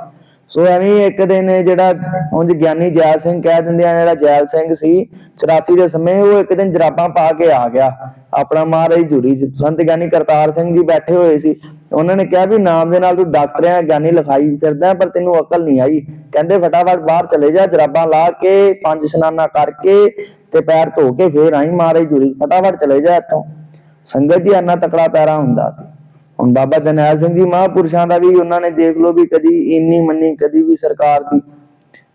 ਸੋ ਐਵੇਂ ਇੱਕ ਦਿਨ ਜਿਹੜਾ ਉਂਝ ਗਿਆਨੀ ਜੈਲ ਸਿੰਘ ਕਹਿ ਦਿੰਦੇ ਆ, ਜਿਹੜਾ ਜੈਲ ਸਿੰਘ ਸੀ 84 ਦੇ ਸਮੇਂ ਉਹ ਇੱਕ ਦਿਨ ਜਰਾਬਾਂ ਪਾ ਕੇ ਆ ਗਿਆ। ਆਪਣਾ ਮਹਾਰਾਜ ਜੁਰੀ ਸੰਤ ਗਿਆਨੀ ਕਰਤਾਰ ਸਿੰਘ ਜੀ ਬੈਠੇ ਹੋਏ ਸੀ। ਉਹਨਾਂ ਨੇ ਕਿਹਾ ਵੀ ਨਾਮ ਦੇ ਨਾਲ ਤੂੰ ਡਾਕਟਰ ਆ, ਗਿਆਨੀ ਲਿਖਾਈ ਫਿਰਦਾ ਪਰ ਤੈਨੂੰ ਅਕਲ ਨਹੀਂ ਆਈ। ਕਹਿੰਦੇ ਫਟਾਫਟ ਬਾਹਰ ਚਲੇ ਜਾ, ਜਰਾਬਾਂ ਲਾ ਕੇ, ਪੰਜ ਸਨਾਨਾ ਕਰਕੇ ਤੇ ਪੈਰ ਧੋ ਕੇ ਫੇਰ ਆਈ ਮਹਾਰਾਜ ਜੁਰੀ ਫਟਾਫਟ ਚਲੇ ਜਾ ਇੱਥੋਂ। ਸੰਗਤ ਜੀ ਇੰਨਾ ਤਕੜਾ ਪੈਰਾ ਹੁੰਦਾ ਸੀ। ਹੁਣ ਬਾਬਾ ਜਨੈਲ ਸਿੰਘ ਜੀ ਮਹਾਪੁਰਸ਼ਾਂ ਦਾ ਵੀ ਉਹਨਾਂ ਨੇ ਦੇਖ ਲਓ ਵੀ ਕਦੀ ਇੰਨੀ ਮੰਨੀ, ਕਦੀ ਵੀ ਸਰਕਾਰ ਦੀ।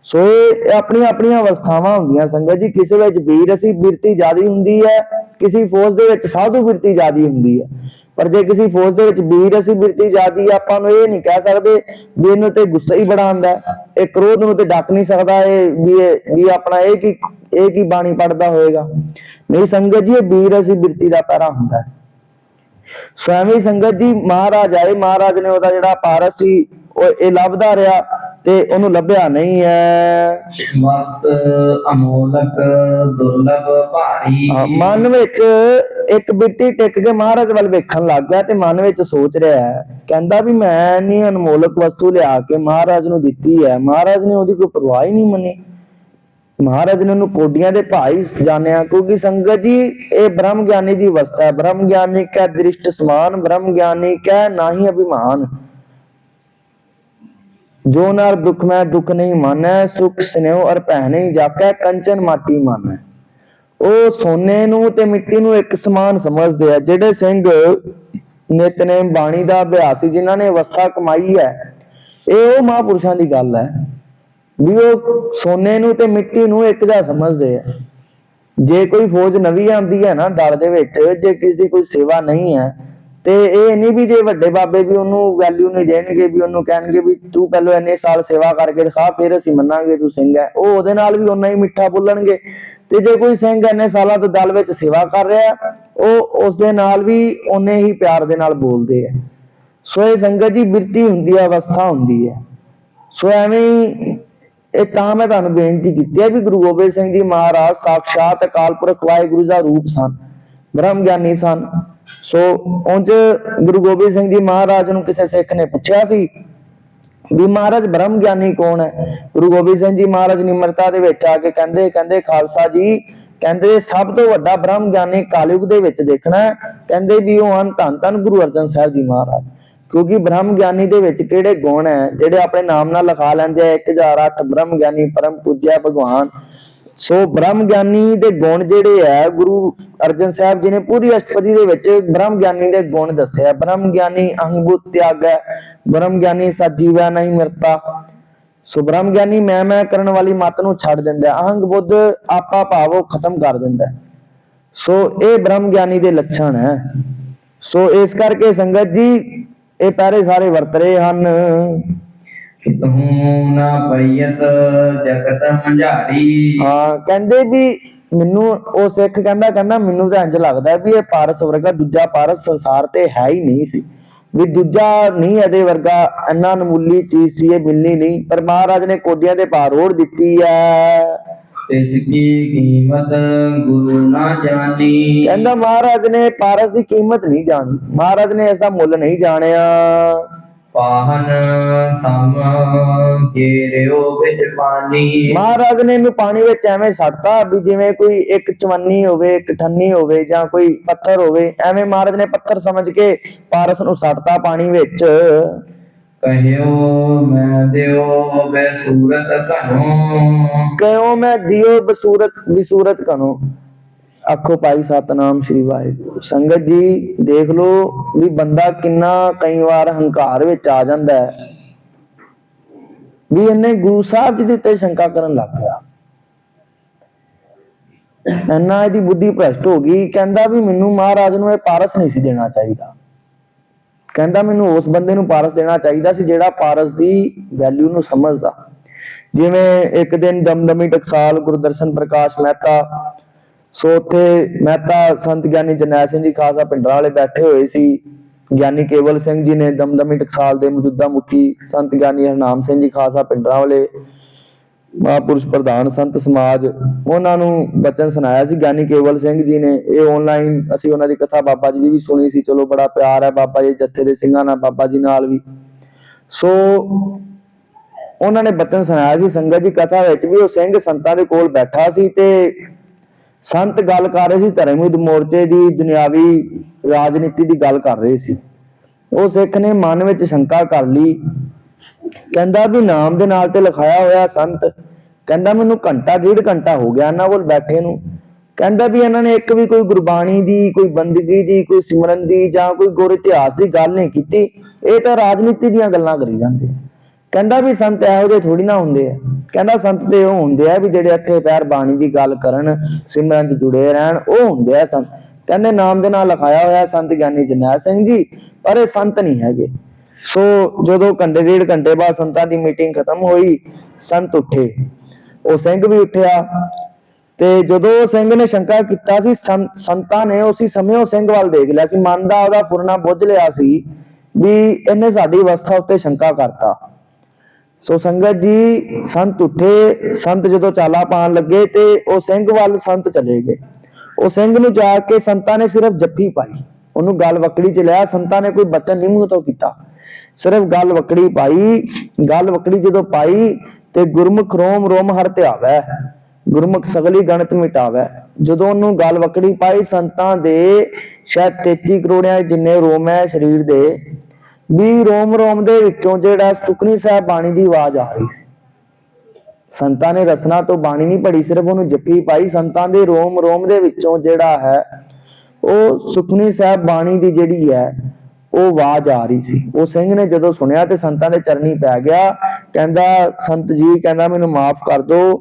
ਸੋ ਇਹ ਆਪਣੀਆਂ ਆਪਣੀਆਂ ਅਵਸਥਾਵਾਂ ਹੁੰਦੀਆਂ ਸੰਗਤ ਜੀ। ਕਿਸੇ ਵਿੱਚ ਵੀਰ ਅਸੀਂ ਬਿਰਤੀ ਜ਼ਿਆਦੀ ਹੁੰਦੀ ਹੈ, ਕਿਸੇ ਫੌਜ ਦੇ ਵਿੱਚ ਸਾਧੂ ਬਿਰਤੀ ਜ਼ਿਆਦੀ ਹੁੰਦੀ ਹੈ। ਪਰ ਜੇ ਕਿਸੇ ਫੌਜ ਦੇ ਵਿੱਚ ਵੀਰ ਅਸੀਂ ਬਿਰਤੀ ਜ਼ਿਆਦੀ ਆਪਾਂ ਨੂੰ ਇਹ ਨਹੀਂ ਕਹਿ ਸਕਦੇ ਵੀ ਇਹਨੂੰ ਤੇ ਗੁੱਸਾ ਹੀ ਬੜਾ ਆਉਂਦਾ ਇਹ ਕ੍ਰੋਧ ਨੂੰ ਤੇ ਡੱਕ ਨਹੀਂ ਸਕਦਾ ਇਹ, ਵੀ ਇਹ, ਵੀ ਆਪਣਾ ਇਹ ਕੀ ਇਹ ਕੀ ਬਾਣੀ ਪੜਦਾ ਹੋਏਗਾ। ਨਹੀਂ ਸੰਗਤ ਜੀ, ਇਹ ਵੀਰ ਅਸੀਂ ਬਿਰਤੀ ਦਾ ਪੈਰਾ ਹੁੰਦਾ ਹੈ। ਸਵਾਮੀ ਸੰਗਤ ਜੀ ਮਹਾਰਾਜ ਆਏ ਮਹਾਰਾਜ ਨੇ ਉਹਦਾ ਜਿਹੜਾ ਪਾਰਸ ਸੀ ਉਹ ਇਹ ਲੱਭਦਾ ਰਿਹਾ ਤੇ ਉਹਨੂੰ ਲੱਭਿਆ ਨਹੀਂ ਹੈ ਵਸਤ ਅਮੋਲਕ ਦੁਰਲਭ ਭਾਰੀ। ਮਨ ਵਿੱਚ ਇੱਕ ਬਿਰਤੀ ਟਿਕ ਕੇ ਮਹਾਰਾਜ ਵੱਲ ਵੇਖਣ ਲੱਗ ਗਿਆ ਤੇ ਮਨ ਵਿੱਚ ਸੋਚ ਰਿਹਾ ਹੈ। ਕਹਿੰਦਾ ਵੀ ਮੈਂ ਨਹੀਂ ਅਨਮੋਲਕ ਵਸਤੂ ਲਿਆ ਕੇ ਮਹਾਰਾਜ ਨੂੰ ਦਿੱਤੀ ਹੈ। ਮਹਾਰਾਜ ਨੇ ਉਹਦੀ ਕੋਈ ਪਰਵਾਹ ਹੀ ਨਹੀਂ ਮੰਨੀ। ਮਹਾਰਾਜ ਨੇ ਉਹਨੂੰ ਕੋਡੀਆਂ ਦੇ ਭਾਈ ਜਾਣਿਆ, ਕਿਉਂਕਿ ਸੰਗਤ ਜੀ, ਇਹ ਬ੍ਰਹਮ ਗਿਆਨੀ ਦੀ ਅਵਸਥਾ ਹੈ। ਬ੍ਰਹਮ ਗਿਆਨੀ ਕੈ ਦ੍ਰਿਸ਼ਟ ਸਮਾਨ, ਬ੍ਰਹਮ ਗਿਆਨੀ ਕੈ ਨਾਹੀ ਅਭਿਮਾਨ। ਜੋ ਨਰ ਦੁਖ ਮੈਂ ਦੁਖ ਨਹੀਂ ਮਾਨੈ, ਸੁਖ ਸਨੇਹ ਅਰ ਪਹਿ ਜਾਕੈ ਕੰਚਨ ਮਾਟੀ ਮਾਨੈ। ਉਹ ਸੋਨੇ ਨੂੰ ਤੇ ਮਿੱਟੀ ਨੂੰ ਇੱਕ ਸਮਾਨ ਸਮਝਦੇ ਆ, ਜਿਹੜੇ ਸਿੰਘ ਨਿਤਨੇਮ ਬਾਣੀ ਦਾ ਅਭਿਆਸ ਸੀ, ਜਿਨ੍ਹਾਂ ਨੇ ਅਵਸਥਾ ਕਮਾਈ ਹੈ। ਇਹ ਉਹ ਮਹਾਪੁਰਸ਼ਾਂ ਦੀ ਗੱਲ ਹੈ। ਵੀ ਉਹ ਸੋਨੇ ਨੂੰ ਤੇ ਮਿੱਟੀ ਨੂੰ ਇੱਕ ਜਿਹਾ ਸਮਝਦੇ ਆ। ਜੇ ਕੋਈ ਫੌਜ ਨਵੀਂ ਆਉਂਦੀ ਹੈ ਨਾ ਦਲ ਦੇ ਵਿੱਚ, ਜੇ ਕਿਸੇ ਦੀ ਕੋਈ ਸੇਵਾ ਨਹੀਂ ਹੈ, ਤੇ ਇਹ ਨਹੀਂ ਵੀ ਜੇ ਵੱਡੇ ਬਾਬੇ ਵੀ ਉਹਨੂੰ ਵੈਲਿਊ ਨਹੀਂ ਦੇਣਗੇ, ਵੀ ਉਹਨੂੰ ਕਹਿਣਗੇ ਵੀ ਤੂੰ ਪਹਿਲਾਂ ਇੰਨੇ ਸਾਲ ਸੇਵਾ ਕਰਕੇ ਦਿਖਾ, ਫਿਰ ਅਸੀਂ ਮੰਨਾਂਗੇ ਤੂੰ ਸਿੰਘ ਹੈ। ਉਹ ਉਹਦੇ ਨਾਲ ਵੀ ਓਨਾ ਹੀ ਮਿੱਠਾ ਬੋਲਣਗੇ। ਤੇ ਜੇ ਕੋਈ ਸਿੰਘ ਇੰਨੇ ਸਾਲਾਂ ਤੋਂ ਦਲ ਵਿੱਚ ਸੇਵਾ ਕਰ ਰਿਹਾ, ਉਹ ਉਸ ਦੇ ਨਾਲ ਵੀ ਓਨੇ ਹੀ ਪਿਆਰ ਦੇ ਨਾਲ ਬੋਲਦੇ ਆ। ਸੋ ਇਹ ਸੰਗਤ ਜੀ ਬਿਰਤੀ ਹੁੰਦੀ ਹੈ, ਅਵਸਥਾ ਹੁੰਦੀ ਹੈ। ਸੋ ਐਵੇਂ ਹੀ ਇਹ ਤਾਂ ਮੈਂ ਤੁਹਾਨੂੰ ਬੇਨਤੀ ਕੀਤੀ ਹੈ ਵੀ ਗੁਰੂ ਗੋਬਿੰਦ ਸਿੰਘ ਜੀ ਮਹਾਰਾਜ ਸਾਖਸ਼ਾਤ ਅਕਾਲ ਪੁਰਖ ਵਾਹਿਗੁਰੂ ਦਾ ਰੂਪ ਸਨ, ਬ੍ਰਹਮ ਗਿਆਨੀ ਸਨ। ਸੋ ਉਂਝ ਗੁਰੂ ਗੋਬਿੰਦ ਸਿੰਘ ਜੀ ਮਹਾਰਾਜ ਨੂੰ ਕਿਸੇ ਸਿੱਖ ਨੇ ਪੁੱਛਿਆ ਸੀ ਵੀ ਮਹਾਰਾਜ ਬ੍ਰਹਮ ਗਿਆਨੀ ਕੌਣ ਹੈ? ਗੁਰੂ ਗੋਬਿੰਦ ਸਿੰਘ ਜੀ ਮਹਾਰਾਜ ਨਿਮਰਤਾ ਦੇ ਵਿੱਚ ਆ ਕੇ ਕਹਿੰਦੇ ਕਹਿੰਦੇ, ਖਾਲਸਾ ਜੀ, ਕਹਿੰਦੇ ਸਭ ਤੋਂ ਵੱਡਾ ਬ੍ਰਹਮ ਗਿਆਨੀ ਕਾਲਯੁਗ ਦੇ ਵਿੱਚ ਦੇਖਣਾ ਕਹਿੰਦੇ ਵੀ ਉਹ ਹਨ ਧੰਨ ਧੰਨ ਗੁਰੂ ਅਰਜਨ ਸਾਹਿਬ ਜੀ ਮਹਾਰਾਜ। ਕਿਉਂਕਿ ਬ੍ਰਹਮ ਗਿਆਨੀ ਦੇ ਵਿੱਚ ਕਿਹੜੇ ਗੁਣ ਹੈ? ਜਿਹੜੇ ਆਪਣੇ ਨਾਮ ਨਾਲ ਲਿਖਾ ਲੈਂਦੇ ਆ 1008 ਬ੍ਰਹਮ ਗਿਆਨੀ, ਪਰਮ ਪੂਜਿਆ ਭਗਵਾਨ। ਸੋ ਬ੍ਰਹਮ ਗਿਆਨੀ ਦੇ ਗੁਣ ਜਿਹੜੇ ਆ, ਗੁਰੂ ਅਰਜਨ ਸਾਹਿਬ ਜੀ ਨੇ ਪੂਰੀ ਅਸ਼ਟਪਦੀ ਦੇ ਵਿੱਚ ਬ੍ਰਹਮ ਗਿਆਨੀ ਦੇ ਗੁਣ ਦੱਸਿਆ ਬ੍ਰਹਮ ਗਿਆਨੀ ਅਹੰਭੂਤ ਤਿਆਗੈ ਬ੍ਰਹਮ ਗਿਆਨੀ ਸਜੀਵੈ ਨਹੀਂ ਮਰਤਾ। ਸੋ ਬ੍ਰਹਮ ਗਿਆਨੀ ਮੈਂ ਮੈਂ ਕਰਨ ਵਾਲੀ ਮਤ ਨੂੰ ਛੱਡ ਦਿੰਦਾ ਅਹੰਗ ਬੁੱਧ ਆਪਾ ਭਾਵ ਉਹ ਖਤਮ ਕਰ ਦਿੰਦਾ ਸੋ ਇਹ ਬ੍ਰਹਮ ਗਿਆਨੀ ਦੇ ਲੱਛਣ ਹੈ। ਸੋ ਇਸ ਕਰਕੇ ਸੰਗਤ ਜੀ ਇਹ ਪਹਿਰੇ ਸਾਰੇ ਵਰਤ ਰਹੇ ਹਨ। ਕਿਤਹੂ ਨਾ ਪਈਤ ਜਗਤ ਮੰਝਾਰੀ। ਹਾਂ ਕਹਿੰਦੇ ਵੀ ਮੈਨੂੰ ਉਹ ਸਿੱਖ ਕਹਿੰਦਾ ਕਹਿੰਦਾ ਮੈਨੂੰ ਤਾਂ ਇੰਜ ਲੱਗਦਾ ਵੀ ਇਹ ਪਾਰਸ ਵਰਗਾ ਦੂਜਾ ਪਾਰਸ ਸੰਸਾਰ ਤੇ ਹੈ ਹੀ ਨਹੀਂ ਸੀ। ਵੀ ਦੂਜਾ ਨਹੀਂ ਇਹਦੇ ਵਰਗਾ ਇੰਨਾ ਅਨਮੁੱਲੀ ਚੀਜ਼ ਸੀ ਇਹ ਮਿਲਣੀ ਨਹੀਂ। ਪਰ ਮਹਾਰਾਜ ਨੇ ਕੋਡੀਆਂ ਦੇ ਭਾਰ ਰੋੜ ਦਿੱਤੀ ਹੈ ਤਿਸ ਕੀ ਕੀਮਤ ਗੁਰੂ ਨਾ ਜਾਣੀ। ਕਹਿੰਦਾ ਮਹਾਰਾਜ ਨੇ ਪਾਰਸ ਦੀ ਕੀਮਤ ਨਹੀਂ ਜਾਣੀ। ਮਹਾਰਾਜ ਨੇ ਇਸ ਦਾ ਮੁੱਲ ਨਹੀਂ ਜਾਣਿਆ। ਪਾਹਨ ਸਮ ਘੇਰਿਓ ਵਿੱਚ ਪਾਣੀ। ਮਹਾਰਾਜ ਨੇ ਇਹਨੂੰ ਪਾਣੀ ਵਿੱਚ ਐਵੇਂ ਛੱਡਤਾ ਵੀ ਜਿਵੇਂ ਕੋਈ ਇੱਕ ਚਵੰਨੀ ਹੋਵੇ ਇੱਕ ਠੰਨੀ ਹੋਵੇ ਜਾਂ ਕੋਈ ਪੱਥਰ ਹੋਵੇ ਐਵੇਂ ਮਹਾਰਾਜ ਨੇ ਪੱਥਰ ਸਮਝ ਕੇ ਪਾਰਸ ਨੂੰ ਛੱਡਤਾ ਪਾਣੀ ਵਿੱਚ। ਕਹਿਓ ਮੈਂ ਦਿਓ ਬੈ ਸੂਰਤ ਘਨੋ ਮੈਂ ਦਿਓ ਬਸੂਰਤ ਬਸੂਰਤ ਕਨੋ ਆਖੋ ਭਾਈ ਸਤਨਾਮ ਸ਼੍ਰੀ ਵਾਹਿਗੁਰੂ। ਸੰਗਤ ਜੀ, ਦੇਖ ਲੋ ਵੀ ਬੰਦਾ ਕਿੰਨਾ ਕਈ ਵਾਰ ਹੰਕਾਰ ਵਿੱਚ ਆ ਜਾਂਦਾ ਹੈ। ਵੀ ਇਹਨੇ ਗੁਰੂ ਸਾਹਿਬ ਜੀ ਦੇ ਉੱਤੇ ਸ਼ੰਕਾ ਕਰਨ ਲੱਗ ਗਿਆ। ਇੰਨਾ ਇਹਦੀ ਬੁੱਧੀ ਭ੍ਰਸ਼ਟ ਹੋ ਗਈ, ਕਹਿੰਦਾ ਵੀ ਮੈਨੂੰ ਮਹਾਰਾਜ ਨੂੰ ਇਹ ਪਾਰਸ ਨਹੀਂ ਸੀ ਦੇਣਾ ਚਾਹੀਦਾ। ਕਹਿੰਦਾ ਮੈਨੂੰ ਉਸ ਬੰਦੇ ਨੂੰ ਪਾਰਸ ਦੇਣਾ ਚਾਹੀਦਾ ਸੀ ਜਿਹੜਾ ਪਾਰਸ ਦੀ ਵੈਲਿਊ ਨੂੰ ਸਮਝਦਾ। ਜਿਵੇਂ ਇੱਕ ਦਿਨ ਦਮਦਮੀ ਟਕਸਾਲ, ਗੁਰਦਰਸ਼ਨ ਪ੍ਰਕਾਸ਼ ਮਹਿਤਾ, ਸੋ ਉੱਥੇ ਮਹਿਤਾ ਸੰਤ ਗਿਆਨੀ ਜਰਨੈਲ ਸਿੰਘ ਜੀ ਖਾਲਸਾ ਪਿੰਡਰਾਂ ਵਾਲੇ ਬੈਠੇ ਹੋਏ ਸੀ। ਗਿਆਨੀ ਕੇਵਲ ਸਿੰਘ ਜੀ ਨੇ ਦਮਦਮੀ ਟਕਸਾਲ ਦੇ ਮੌਜੂਦਾ ਮੁਖੀ, ਸੰਤ ਗਿਆਨੀ ਹਰਨਾਮ ਸਿੰਘ ਜੀ ਖਾਲਸਾ ਪਿੰਡਰਾਂ ਵਾਲੇ ਮਹਾਪੁਰਸ਼ ਪ੍ਰਧਾਨ ਸੰਤ ਸਮਾਜ, ਉਹਨਾਂ ਨੂੰ ਬਚਨ ਸੁਣਾਇਆ ਸੀ ਗਿਆਨੀ ਕੇਵਲ ਸਿੰਘ ਜੀ ਨੇ। ਇਹ ਆਨਲਾਈਨ ਅਸੀਂ ਉਹਨਾਂ ਦੀ ਕਥਾ ਬਾਬਾ ਜੀ ਦੀ ਵੀ ਸੁਣੀ ਸੀ। ਚਲੋ ਬੜਾ ਪਿਆਰ ਹੈ ਬਾਬਾ ਜੀ ਜੱਥੇ ਦੇ ਸਿੰਘਾਂ ਨਾਲ, ਬਾਬਾ ਜੀ ਨਾਲ ਵੀ। ਸੋ ਉਹਨਾਂ ਨੇ ਬਚਨ ਸੁਣਾਇਆ ਸੀ। ਸੰਗਤ ਜੀ ਕਥਾ ਵਿੱਚ ਵੀ ਉਹ ਸਿੰਘ ਸੰਤਾਂ ਦੇ ਕੋਲ ਬੈਠਾ ਸੀ ਤੇ ਸੰਤ ਗੱਲ ਕਰ ਰਹੇ ਸੀ। ਧਰਮ ਯੁੱਧ ਮੋਰਚੇ ਦੀ ਦੁਨਿਆਵੀ ਰਾਜਨੀਤੀ ਦੀ ਗੱਲ ਕਰ ਰਹੇ ਸੀ। ਉਹ ਸਿੱਖ ਨੇ ਮਨ ਵਿੱਚ ਸ਼ੰਕਾ ਕਰ ਲਈ। ਕਹਿੰਦਾ ਵੀ ਨਾਮ ਦੇ ਨਾਲ ਤੇ ਲਿਖਾਇਆ ਹੋਇਆ ਸੰਤ। ਕਹਿੰਦਾ ਮੈਨੂੰ ਘੰਟਾ, ਡੇਢ ਘੰਟਾ ਹੋ ਗਿਆ ਇਹਨਾਂ ਕੋਲ ਬੈਠੇ ਨੂੰ। ਕਹਿੰਦਾ ਵੀ ਇਹਨਾਂ ਨੇ ਇੱਕ ਵੀ ਕੋਈ ਗੁਰਬਾਣੀ ਦੀ, ਕੋਈ ਬੰਦਗੀ ਦੀ, ਕੋਈ ਸਿਮਰਨ ਦੀ ਜਾਂ ਕੋਈ ਗੁਰ ਇਤਿਹਾਸ ਦੀ ਗੱਲ ਨਹੀਂ ਕੀਤੀ। ਇਹ ਤਾਂ ਰਾਜਨੀਤੀ ਦੀਆਂ ਗੱਲਾਂ ਕਰੀ ਜਾਂਦੇ ਕਹਿੰਦਾ ਵੀ ਸੰਤ ਇਹੋ ਜਿਹੇ ਥੋੜੀ ਨਾ ਹੁੰਦੇ ਆ। ਕਹਿੰਦਾ ਸੰਤ ਤੇ ਉਹ ਹੁੰਦੇ ਆ ਵੀ ਜਿਹੜੇ ਅੱਠੇ ਪੈਰ ਬਾਣੀ ਦੀ ਗੱਲ ਕਰਨ, ਸਿਮਰਨ 'ਚ ਜੁੜੇ ਰਹਿਣ, ਉਹ ਹੁੰਦੇ ਆ ਸੰਤ। ਕਹਿੰਦੇ ਨਾਮ ਦੇ ਨਾਲ ਲਿਖਾਇਆ ਹੋਇਆ ਸੰਤ ਗਿਆਨੀ ਜਰਨੈਲ ਸਿੰਘ ਜੀ, ਪਰ ਇਹ ਸੰਤ ਨਹੀਂ ਹੈਗੇ। ਸੋ ਜਦੋਂ ਘੰਟੇ ਡੇਢ ਘੰਟੇ ਬਾਅਦ ਸੰਤਾਂ ਦੀ ਮੀਟਿੰਗ ਖਤਮ ਹੋਈ, ਸੰਤ ਉੱਠੇ। ਉਹ ਸਿੰਘ ਵੀ ਉੱਠਿਆ ਤੇ ਜਦੋਂ ਸਿੰਘ ਨੇ ਸ਼ੰਕਾ ਕੀਤਾ ਸੀ ਸੰਤਾਂ ਨੇ ਉਸੇ ਸਮੇਂ ਉਹ ਸਿੰਘ ਵੱਲ ਦੇਖ ਲਿਆ ਸੀ। ਮਨ ਦਾ ਉਹਦਾ ਫੁਰਨਾ ਬੁੱਝ ਲਿਆ ਸੀ ਵੀ ਇਹਨੇ ਸਾਡੀ ਅਵਸਥਾ ਉੱਤੇ ਸ਼ੰਕਾ ਕਰਤਾ। ਸੋ ਸੰਗਤ ਜੀ, ਸੰਤ ਉੱਠੇ, ਸੰਤ ਜਦੋਂ ਚਾਲਾ ਪਾਣ ਲੱਗੇ ਤੇ ਉਹ ਸਿੰਘ ਵੱਲ ਸੰਤ ਚਲੇ ਗਏ। ਉਹ ਸਿੰਘ ਨੂੰ ਜਾ ਕੇ ਸੰਤਾਂ ਨੇ ਸਿਰਫ ਜੱਫੀ ਪਾਈ। ਉਹਨੂੰ ਗੱਲ ਵਕੜੀ ਚ ਲਿਆ, ਸੰਤਾਂ ਨੇ ਕੋਈ ਬਚਨ ਨਹੀਂ ਮੂੰਹ ਤੋਂ ਕੀਤਾ। ਸਿਰਫ ਗੱਲ ਵਕੜੀ ਪਾਈ, ਗੱਲ ਵਕੜੀ ਜਦੋਂ ਪਾਈ ਤੇ ਗੁਰਮੁਖ ਰੋਮ ਰੋਮ ਹਰ ਧਿਆਵੈ ਗੁਰਮੁਖ ਸਗਲੀ ਗਣਤ ਮਿਟਾਵੈ। ਜਦੋਂ ਉਹਨੂੰ ਗੱਲ ਵਕੜੀ ਪਾਈ, ਸੰਤਾਂ ਦੇ ਸ਼ਾਇਦ 33 ਕਰੋੜਿਆਂ ਜਿੰਨੇ ਰੋਮ ਹੈ ਸਰੀਰ ਦੇ, ਵੀ ਰੋਮ ਰੋਮ ਦੇ ਵਿੱਚੋਂ ਜਿਹੜਾ ਸੁਖਨੀ ਸਾਹਿਬ ਬਾਣੀ ਦੀ ਆਵਾਜ਼ ਆ ਰਹੀ ਸੀ। ਸੰਤਾਂ ਨੇ ਰਸਨਾ ਤੋਂ ਬਾਣੀ ਨਹੀਂ ਪੜੀ ਸਿਰਫ ਉਹਨੂੰ ਜੱਫੀ ਪਾਈ। ਸੰਤਾਂ ਦੇ ਰੋਮ ਰੋਮ ਦੇ ਵਿੱਚੋਂ ਜਿਹੜਾ ਹੈ, ਉਹ ਸੁਖਨੀ ਸਾਹਿਬ ਬਾਣੀ ਦੀ ਜਿਹੜੀ ਹੈ ਉਹ ਆਵਾਜ਼ ਆ ਰਹੀ ਸੀ। ਉਹ ਸਿੰਘ ਨੇ ਜਦੋਂ ਸੁਣਿਆ ਤੇ ਸੰਤਾਂ ਦੇ ਚਰਨੀ ਪੈ ਗਿਆ, ਕਹਿੰਦਾ, ਸੰਤ ਜੀ, ਕਹਿੰਦਾ, ਮੈਨੂੰ ਮਾਫ ਕਰ ਦਿਓ